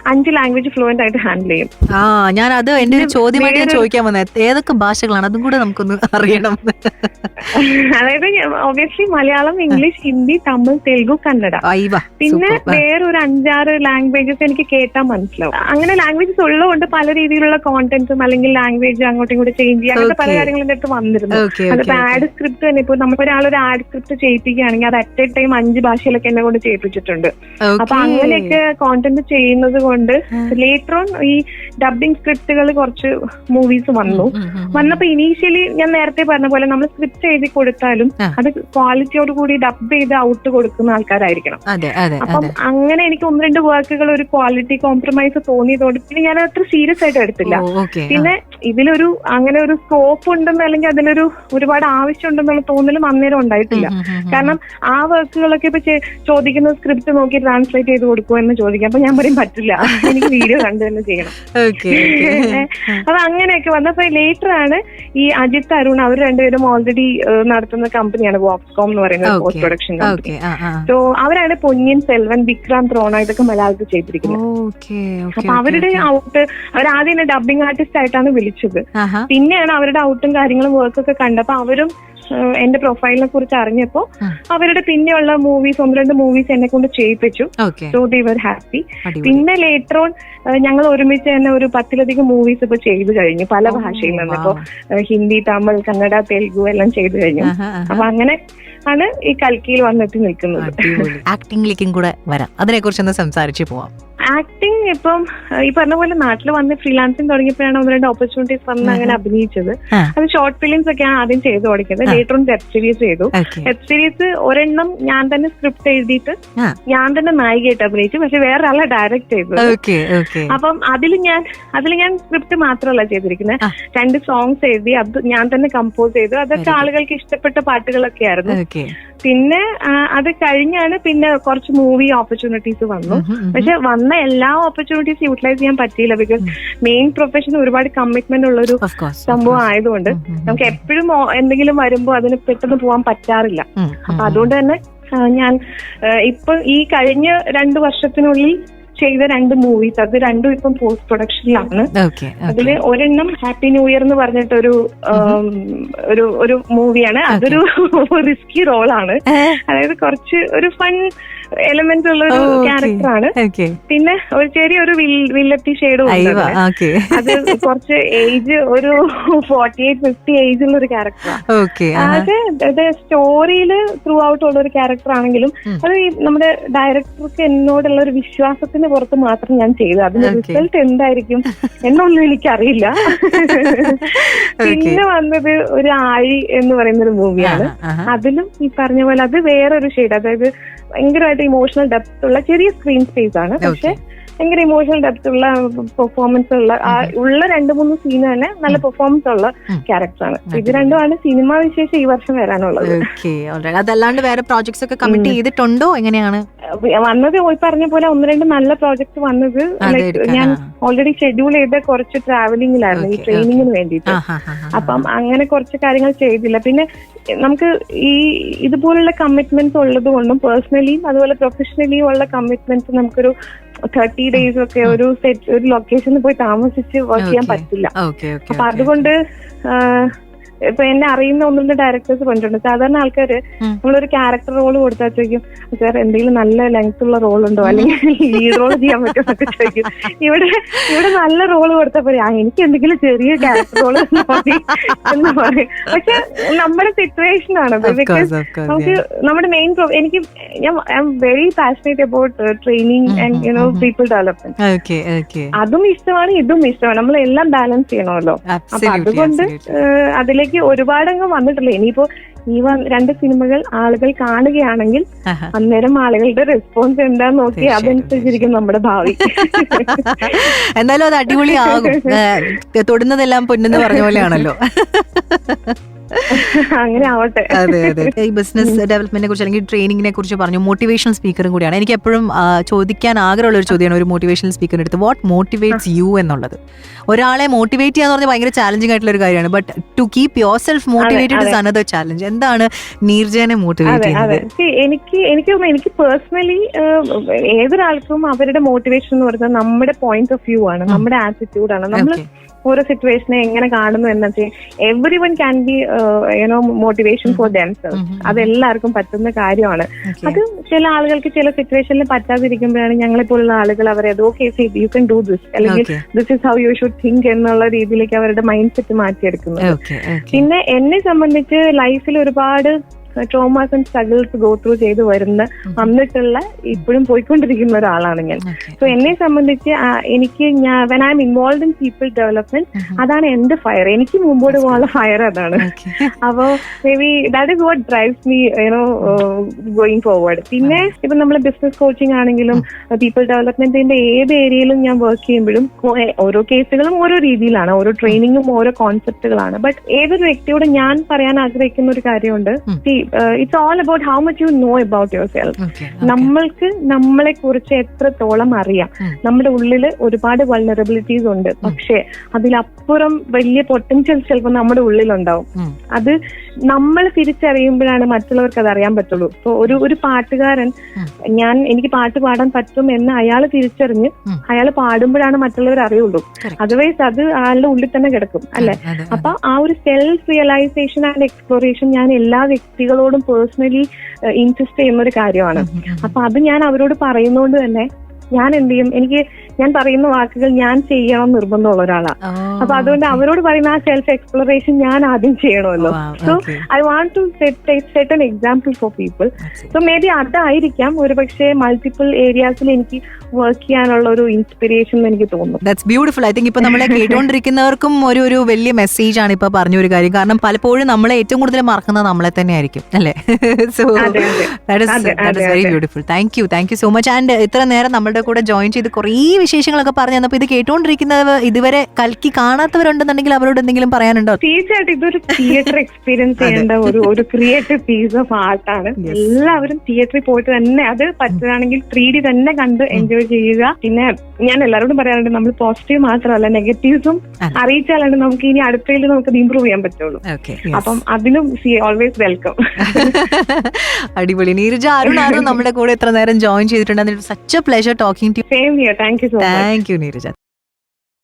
അഞ്ച് ലാംഗ്വേജ് ഫ്ലുവന്റ് ആയിട്ട് ഹാൻഡിൽ ചെയ്യും. ആ ഞാൻ അത് എന്റെ ഒരു ചോദ്യമായിട്ട് ഞാൻ ചോദിക്കാൻ വന്നത് ഏതൊക്കെ ഭാഷകളാണ്? അതും കൂടെ നമുക്കൊന്ന് അറിയണം. അതായത് ഒബിയസ്ലി മലയാളം ഇംഗ്ലീഷ് ഹിന്ദി തമിഴ് തെലുഗു കന്നഡ. പിന്നെ വേറൊരു അഞ്ചാറ് ലാംഗ്വേജസ് എനിക്ക് കേട്ടാൽ മനസ്സിലാവും. അങ്ങനെ ലാംഗ്വേജസ് ഉള്ളതുകൊണ്ട് പല രീതിയിലുള്ള കോണ്ടന്റ്സും അല്ലെങ്കിൽ ലാംഗ്വേജ് അങ്ങോട്ടും ഇങ്ങോട്ടും ചേഞ്ച് ചെയ്യാൻ അങ്ങനത്തെ പല. കാര്യങ്ങളും എന്റെ അടുത്ത് വന്നിരുന്നു. അതിപ്പോ ആഡ് സ്ക്രിപ്റ്റ് തന്നെ. ഇപ്പൊ നമ്മൾ ഒരു ആഡ് സ്ക്രിപ്റ്റ് ചെയ്യിപ്പിക്കുകയാണെങ്കിൽ അത് അറ്റ് എ ടൈം അഞ്ച് ഭാഷയിലൊക്കെ എന്നെ കൊണ്ട് ചെയ്യിപ്പിച്ചിട്ടുണ്ട്. അപ്പൊ അങ്ങനെയൊക്കെ കോണ്ടന്റ് ചെയ്യുന്നത് കൊണ്ട് ലേറ്റർ ഓൺ ഈ ഡബിങ് സ്ക്രിപ്റ്റുകൾ കുറച്ച് മൂവീസ് വന്നു. വന്നപ്പോ ഇനീഷ്യലി ഞാൻ നേരത്തെ പറഞ്ഞ പോലെ നമ്മൾ സ്ക്രിപ്റ്റ് എഴുതി കൊടുത്താലും. അത് ക്വാളിറ്റിയോട് കൂടി ഡബ് ചെയ്ത് ഔട്ട് കൊടുക്കുന്ന ആൾക്കാരായിരിക്കണം. അപ്പം അങ്ങനെ എനിക്ക് ഒന്ന് രണ്ട് വർക്കുകൾ ഒരു ക്വാളിറ്റി കോംപ്രമൈസ് തോന്നിയതോട് പിന്നെ ഞാൻ അത്ര സീരിയസ് ആയിട്ട് എടുത്തില്ല. പിന്നെ ഇതിലൊരു അങ്ങനെ ഒരു സ്കോപ്പ് ഉണ്ടെന്ന് അല്ലെങ്കിൽ അതിലൊരു ഒരുപാട് ആവശ്യം ഉണ്ടെന്നുള്ള തോന്നലും അന്നേരം ഉണ്ടായിട്ടില്ല. കാരണം ആ വർക്കുകളൊക്കെ ഇപ്പൊ ചോദിക്കുന്ന സ്ക്രിപ്റ്റ് നോക്കി ട്രാൻസ്ലേറ്റ് ചെയ്ത് കൊടുക്കുമോ എന്ന് ചോദിക്കാം അപ്പൊ ഞാൻ പറയും പറ്റില്ല. എനിക്ക് വീഡിയോ കണ്ടു തന്നെ ചെയ്യണം. അപ്പൊ അങ്ങനെയൊക്കെ വന്നപ്പോ ലേറ്റർ ആണ് ഈ അജിത് അരുൺ അവർ രണ്ടുപേരും ഓൾറെഡി നടത്തുന്ന കമ്പനിയാണ് വോക്സ്കോം എന്ന് പറയുന്നത് പോസ്റ്റ് പ്രൊഡക്ഷൻ കമ്പനി സോ അവരാണ് പൊന്നിയൻ സെൽവൻ വിക്രാന്ത് ത്രോണ ഇതൊക്കെ മലയാളത്തിൽ ചെയ്തിരിക്കുന്നത്. അപ്പൊ അവരുടെ ഔട്ട് അവർ ആദ്യം എന്നെ ഡബിംഗ് ആർട്ടിസ്റ്റ് ആയിട്ടാണ് വിളിച്ചത്. പിന്നെയാണ് അവരുടെ ഔട്ടും കാര്യങ്ങളും വർക്കൊക്കെ കണ്ടപ്പോ അവരും എന്റെ പ്രൊഫൈലിനെ കുറിച്ച് അറിഞ്ഞപ്പോ അവരുടെ പിന്നെയുള്ള മൂവീസ് ഒന്ന് രണ്ട് മൂവീസ് എന്നെ കൊണ്ട് ചെയ്യിപ്പിച്ചു. സോ ദേ വർ ഹാപ്പി പിന്നെ ലേറ്റർ ഓൺ ഞങ്ങൾ ഒരുമിച്ച് തന്നെ ഒരു പത്തിലധികം മൂവീസ് ഇപ്പൊ ചെയ്തു കഴിഞ്ഞു. പല ഭാഷയിൽ നിന്ന്. ഇപ്പൊ ഹിന്ദി തമിഴ് കന്നഡ തെലുഗു എല്ലാം ചെയ്തു കഴിഞ്ഞു. അപ്പൊ അങ്ങനെ ആണ് ഈ കൽക്കിയിൽ വന്നിട്ട് നിൽക്കുന്നത്. ആക്ടിംഗിലേക്കും കൂടെ വരാം. അതിനെ കുറിച്ച് ഒന്ന് സംസാരിച്ചു പോവാം. ആക്ടിങ് ഇപ്പം ഈ പറഞ്ഞ പോലെ നാട്ടിൽ വന്ന് ഫ്രീലാൻസിങ് തുടങ്ങിയപ്പോഴാണ് ഒന്ന് രണ്ട് ഓപ്പർച്യൂണിറ്റീസ് വന്ന് അങ്ങനെ അഭിനയിച്ചത്. അത് ഷോർട്ട് ഫിലിംസ് ഒക്കെ ആണ് ആദ്യം ചെയ്തു തുടങ്ങിയത്. ലേറ്റർ ഓൺ വെബ് സീരീസ് ചെയ്തു. വെബ് സീരീസ് ഒരെണ്ണം ഞാൻ തന്നെ സ്ക്രിപ്റ്റ് എഴുതിയിട്ട് ഞാൻ തന്നെ നായികയായിട്ട് അഭിനയിച്ചു. പക്ഷെ വേറെ ആളെ ഡയറക്റ്റ് ചെയ്തു അപ്പം അതിൽ ഞാൻ അതിൽ ഞാൻ സ്ക്രിപ്റ്റ് മാത്രമല്ല ചെയ്തിരിക്കുന്നത് രണ്ട് സോങ്സ് എഴുതി അത് ഞാൻ തന്നെ കമ്പോസ് ചെയ്തു. അതൊക്കെ ആളുകൾക്ക് ഇഷ്ടപ്പെട്ട പാട്ടുകളൊക്കെ ആയിരുന്നു പിന്നെ അത് കഴിഞ്ഞാണ് പിന്നെ കുറച്ച് മൂവി ഓപ്പർച്യൂണിറ്റീസ് വന്നു. പക്ഷെ വന്ന എല്ലാ ഓപ്പർച്യൂണിറ്റീസ് യൂട്ടിലൈസ് ചെയ്യാൻ പറ്റിയില്ല. ബിക്കോസ് മെയിൻ പ്രൊഫഷൻ ഒരുപാട് കമ്മിറ്റ്മെന്റ് ഉള്ള ഒരു സംഭവം ആയതുകൊണ്ട് നമുക്ക് എപ്പോഴും എന്തെങ്കിലും വരുമ്പോൾ അതിന് പെട്ടെന്ന് പോകാൻ പറ്റാറില്ല. അപ്പൊ അതുകൊണ്ട് തന്നെ ഞാൻ ഇപ്പൊ ഈ കഴിഞ്ഞ രണ്ടു വർഷത്തിനുള്ളിൽ ചെയ്ത രണ്ട് മൂവീസ് അത് രണ്ടും ഇപ്പം പോസ്റ്റ് പ്രൊഡക്ഷനിലാണ് അതിൽ അതിൽ ഒരെണ്ണം ഹാപ്പി ന്യൂ ഇയർ എന്ന് പറഞ്ഞിട്ടൊരു ഒരു ഒരു മൂവിയാണ് അതൊരു റിസ്കി റോളാണ് അതായത് കുറച്ച് ഒരു ഫൺ എലമെന്റ് ഉള്ള ഒരു ക്യാരക്ടറാണ് ആണ്. പിന്നെ ഒരു ചെറിയ ഒരു വില്ലത്തി ഷെയ്ഡും അത് കുറച്ച് ഏജ് ഒരു ഫോർട്ടി എയ്റ്റ് ഫിഫ്റ്റി ഏജ് ഉള്ള ഒരു ക്യാരക്ടറാണ് അത് സ്റ്റോറിയിൽ ത്രൂ ഔട്ട് ഉള്ള ഒരു ക്യാരക്ടർ ആണെങ്കിലും അത് നമ്മുടെ ഡയറക്ടർക്ക് എന്നോടുള്ള ഒരു വിശ്വാസത്തിന് പുറത്ത് മാത്രം ഞാൻ ചെയ്തു. അതിന്റെ റിസൾട്ട് എന്തായിരിക്കും എന്നൊന്നും എനിക്കറിയില്ല. പിന്നെ വന്നത് ഒരു ആഴി എന്ന് പറയുന്ന ഒരു മൂവിയാണ് അതിലും ഈ പറഞ്ഞ പോലെ അത് വേറൊരു ഷെയ്ഡ് അതായത് ഭയങ്കരമായിട്ട് ഇമോഷണൽ ഡെപ്ത് ഉള്ള ചെറിയ സ്ക്രീൻ സ്പേസ് ആണ്. പക്ഷെ ഭയങ്കര ഇമോഷണൽ ഡെപ്ത് ഉള്ള പെർഫോമൻസ് ഉള്ള ആ ഉള്ള രണ്ട് മൂന്ന് സീൻ തന്നെ നല്ല പെർഫോമൻസ് ഉള്ള ക്യാരക്ടർ ആണ്. ഇത് രണ്ടുമാണ് സിനിമ വിശേഷം ഈ വർഷം വരാനുള്ളത്. അതല്ലാണ്ട് വേറെ പ്രോജക്ട്സ് ഒക്കെ കമ്മിറ്റ് ചെയ്തിട്ടുണ്ടോ? എങ്ങനെയാണ്? വന്നത് പോയി പറഞ്ഞ പോലെ ഒന്ന് രണ്ട് നല്ല പ്രോജക്ട് വന്നത് ഞാൻ ഓൾറെഡി ഷെഡ്യൂൾ ചെയ്ത കുറച്ച് ട്രാവലിംഗിലായിരുന്നു ഈ ട്രെയിനിങ്ങിന് വേണ്ടിയിട്ട്. അപ്പം അങ്ങനെ കുറച്ച് കാര്യങ്ങൾ ചെയ്തില്ല. പിന്നെ നമുക്ക് ഈ ഇതുപോലുള്ള കമ്മിറ്റ്മെന്റ്സ് ഉള്ളത് കൊണ്ടും പേഴ്സണലിയും അതുപോലെ പ്രൊഫഷണലിയും ഉള്ള കമ്മിറ്റ്മെന്റ്സ് നമുക്കൊരു തേർട്ടി ഡേയ്സ് ഒക്കെ ഒരു സെറ്റ് ഒരു ലൊക്കേഷനിൽ പോയി താമസിച്ച് വർക്ക് ചെയ്യാൻ പറ്റില്ല. അപ്പൊ അതുകൊണ്ട് ഇപ്പൊ എന്നെ അറിയുന്ന ഒന്ന് രണ്ട് ഡയറക്ടേഴ്സ് പറഞ്ഞിട്ടുണ്ട് സാധാരണ ആൾക്കാര്. നമ്മളൊരു ക്യാരക്ടർ റോൾ കൊടുത്താൽ ചോദിക്കും സാർ എന്തെങ്കിലും നല്ല ലെങ്ത് ഉള്ള റോൾ ഉണ്ടോ? അല്ലെങ്കിൽ ലീഡ് റോൾ ചെയ്യാൻ പറ്റുമോ? എന്നൊക്കെ ചോദിക്കും. ഇവിടെ ഇവിടെ നല്ല റോൾ കൊടുത്തപ്പോ ആ എനിക്ക് എന്തെങ്കിലും ചെറിയ ക്യാരക്ടർ റോൾ എന്ന് പറയും. പക്ഷെ നമ്മുടെ സിറ്റുവേഷൻ ആണ്. ബിക്കോസ് നമുക്ക് നമ്മുടെ മെയിൻ എനിക്ക് ഞാൻ I am very passionate about training and you know people development അതും ഇഷ്ടമാണ് ഇതും ഇഷ്ടമാണ്. നമ്മൾ എല്ലാം ബാലൻസ് ചെയ്യണമല്ലോ. അപ്പൊ അതുകൊണ്ട് ഏഹ്, അതിലേക്ക് ഒരുപാടങ്ങ് വന്നിട്ടില്ല. ഇനിയിപ്പോ ഈ രണ്ട് സിനിമകൾ ആളുകൾ കാണുകയാണെങ്കിൽ അന്നേരം ആളുകളുടെ റെസ്പോൺസ് എന്താന്ന് നോക്കി അതനുസരിച്ചിരിക്കും നമ്മുടെ ഭാവി. എന്നാലും അത് അടിപൊളിയാകും. തൊടുന്നതെല്ലാം പൊന്നെന്ന് പറഞ്ഞ പോലെയാണല്ലോ. അങ്ങനെ ആവട്ടെ അതെ അതെ. ഈ ബിസിനസ് ഡെവലപ്മെന്റിനെ കുറിച്ച് അല്ലെങ്കിൽ ട്രെയിനിങ്ങിനെ കുറിച്ച് പറഞ്ഞു മോട്ടിവേഷണൽ സ്പീക്കറും കൂടിയാണ്. എനിക്ക് എപ്പോഴും ചോദിക്കാൻ ആഗ്രഹമുള്ള ഒരു ചോദ്യമാണ് ഒരു മോട്ടിവേഷണൽ സ്പീക്കറിന് എടുത്ത് വാട്ട് മോട്ടിവേറ്റ്സ് യു എന്നുള്ളത്. ഒരാളെ മോട്ടിവേറ്റ് ചെയ്യാന്ന് പറഞ്ഞാൽ ഭയങ്കര ചാലഞ്ചിങ് ആയിട്ടുള്ള ഒരു കാര്യമാണ്. But to keep yourself motivated is another challenge എന്താണ് നീർജനെ മോട്ടിവേറ്റ് ചെയ്യുന്നത്? എനിക്ക് എനിക്ക് എനിക്ക് പേഴ്സണലി ഏതൊരാൾക്കും അവരുടെ മോട്ടിവേഷൻ എന്ന് പറയുന്നത് നമ്മുടെ പോയിന്റ് ഓഫ് വ്യൂ ആണ് നമ്മുടെ ആറ്റിറ്റ്യൂഡ് ആണ്. നമ്മൾ. ഓരോ സിറ്റുവേഷനെ എങ്ങനെ കാണുന്നു എന്ന് വെച്ചാൽ everyone can be you know motivation for themselves അതെല്ലാവർക്കും പറ്റുന്ന കാര്യമാണ്. അത് ചില ആളുകൾക്ക് ചില സിറ്റുവേഷനിൽ പറ്റാതിരിക്കുമ്പോഴാണ് ഞങ്ങളെ പോലുള്ള ആളുകൾ അവരെ അത് okay you can do this അല്ലെങ്കിൽ. This is how you should think എന്നുള്ള രീതിയിലേക്ക് അവരുടെ മൈൻഡ് സെറ്റ് മാറ്റിയെടുക്കുന്നത്. പിന്നെ എന്നെ സംബന്ധിച്ച് ലൈഫിൽ ഒരുപാട് traumas and struggles go through ചെയ്ത് വരുന്ന വന്നിട്ടുള്ള ഇപ്പോഴും പോയിക്കൊണ്ടിരിക്കുന്ന ഒരാളാണ് ഞാൻ. സോ എന്നെ സംബന്ധിച്ച് എനിക്ക് ഞാൻ when I am involve in people development അതാണ് എന്റെ ഫയർ എനിക്ക് മുമ്പോട്ട് പോകാനുള്ള ഫയർ അതാണ്. അപ്പോ maybe that is what drives me you know going forward പിന്നെ ഇപ്പൊ നമ്മൾ ബിസിനസ് കോച്ചിങ് ആണെങ്കിലും പീപ്പിൾ ഡെവലപ്മെന്റിന്റെ ഏത് ഏരിയയിലും ഞാൻ വർക്ക് ചെയ്യുമ്പോഴും ഓരോ കേസുകളും ഓരോ രീതിയിലാണ് ഓരോ ട്രെയിനിങ്ങും ഓരോ കോൺസെപ്റ്റുകളാണ് ബട്ട് ഏതൊരു വ്യക്തിയോട് ഞാൻ പറയാൻ ആഗ്രഹിക്കുന്ന ഒരു കാര്യമുണ്ട് it's all about how much you know about yourself. നമ്മൾക്ക് നമ്മളെ കുറിച്ച് എത്രത്തോളം അറിയാം. നമ്മുടെ ഉള്ളിൽ ഒരുപാട് വൾണറബിലിറ്റീസ് ഉണ്ട്. പക്ഷേ അതിലപ്പുറം വലിയ പൊട്ടൻഷ്യൽ ചിലപ്പോൾ നമ്മുടെ ഉള്ളിലുണ്ടാവും. അത് നമ്മൾ തിരിച്ചറിയുമ്പോഴാണ് മറ്റുള്ളവർക്ക് അത് അറിയാൻ പറ്റുള്ളൂ. ഇപ്പൊ ഒരു ഒരു പാട്ടുകാരൻ ഞാൻ എനിക്ക് പാട്ട് പാടാൻ പറ്റും എന്ന് അയാൾ തിരിച്ചറിഞ്ഞ് അയാൾ പാടുമ്പോഴാണ് മറ്റുള്ളവർ അറിയുള്ളൂ. അതർവൈസ് അത് അയാളുടെ ഉള്ളിൽ തന്നെ കിടക്കും അല്ലെ. അപ്പൊ ആ ഒരു സെൽഫ് റിയലൈസേഷൻ ആൻഡ് എക്സ്പ്ലോറേഷൻ ഞാൻ എല്ലാ വ്യക്തികളോടും പേഴ്സണലി ഇൻസിസ്റ്റ് ചെയ്യുന്ന ഒരു കാര്യമാണ്. അപ്പൊ അത് ഞാൻ അവരോട് പറയുന്നോണ്ട് തന്നെ ഞാൻ എന്ത് ചെയ്യും? എനിക്ക് ഞാൻ പറയുന്ന വാക്കുകൾ ഞാൻ ചെയ്യണം നിർബന്ധമുള്ള ഒരാളാണ് അപ്പൊ അതുകൊണ്ട് അവരോട് പറയുന്ന ആ സെൽഫ് എക്സ്പ്ലോറേഷൻ ഞാൻ ആദ്യം ചെയ്യണമല്ലോ. So I want to set set an example for people so maybe അതായിരിക്കാം ഒരു പക്ഷേ മൾട്ടിപ്പിൾ ഏരിയാസിൽ എനിക്ക് വർക്ക് ചെയ്യാനുള്ള ഒരു ഇൻസ്പിറേഷൻ എനിക്ക് തോന്നുന്നു. ദാറ്റ്സ് ബ്യൂട്ടിഫുൾ ഐ തിങ്ക് ഇപ്പൊ നമ്മളെ കേട്ടുകൊണ്ടിരിക്കുന്നവർക്കും ഒരു ഒരു വലിയ മെസ്സേജ് ആണ് ഇപ്പൊ പറഞ്ഞ ഒരു കാര്യം. കാരണം പലപ്പോഴും നമ്മളെ ഏറ്റവും കൂടുതൽ മറക്കുന്നത് നമ്മളെ തന്നെ ആയിരിക്കും അല്ലേ so that is very beautiful thank you thank you so much and ഇത്ര നേരം നമ്മുടെ കൂടെ ജോയിൻ ചെയ്ത് കുറേ വിശേഷങ്ങളൊക്കെ പറഞ്ഞു തന്നപ്പോൾ ഇത് കേട്ടുകൊണ്ടിരിക്കുന്നവർ ഇതുവരെ കൽക്കി കാണാത്തവരുണ്ടെന്നുണ്ടെങ്കിൽ അവരോട് എന്തെങ്കിലും പറയാനുണ്ടോ? തീർച്ചയായിട്ടും ഇതൊരു തിയേറ്റർ എക്സ്പീരിയൻസ് ചെയ്യേണ്ട ഒരു ഒരു ക്രിയേറ്റീവ് പീസ് ഓഫ് ആർട്ടാണ്. എല്ലാവരും തിയേറ്ററിൽ പോയിട്ട് തന്നെ അത് പറ്റുകയാണെങ്കിൽ ത്രീ ഡി തന്നെ കണ്ട് എൻജോയ് ചെയ്യുക. പിന്നെ ഞാൻ എല്ലാവരോടും പറയാറുണ്ട് നമ്മൾ പോസിറ്റീവ് മാത്രമല്ല നെഗറ്റീവ്സും. അറിയിച്ചാലാണ് നമുക്ക് ഇനി അടുത്തതിൽ നമുക്ക് ഇമ്പ്രൂവ് ചെയ്യാൻ പറ്റുള്ളൂ. അപ്പം അതിനും ഓൾവേസ് വെൽക്കം അടിപൊളി. നീരജ ആരും നമ്മുടെ കൂടെ എത്ര നേരം ജോയിൻ ചെയ്തിട്ടുണ്ട് such a pleasure talking to same here thank you so much thank you Neeraja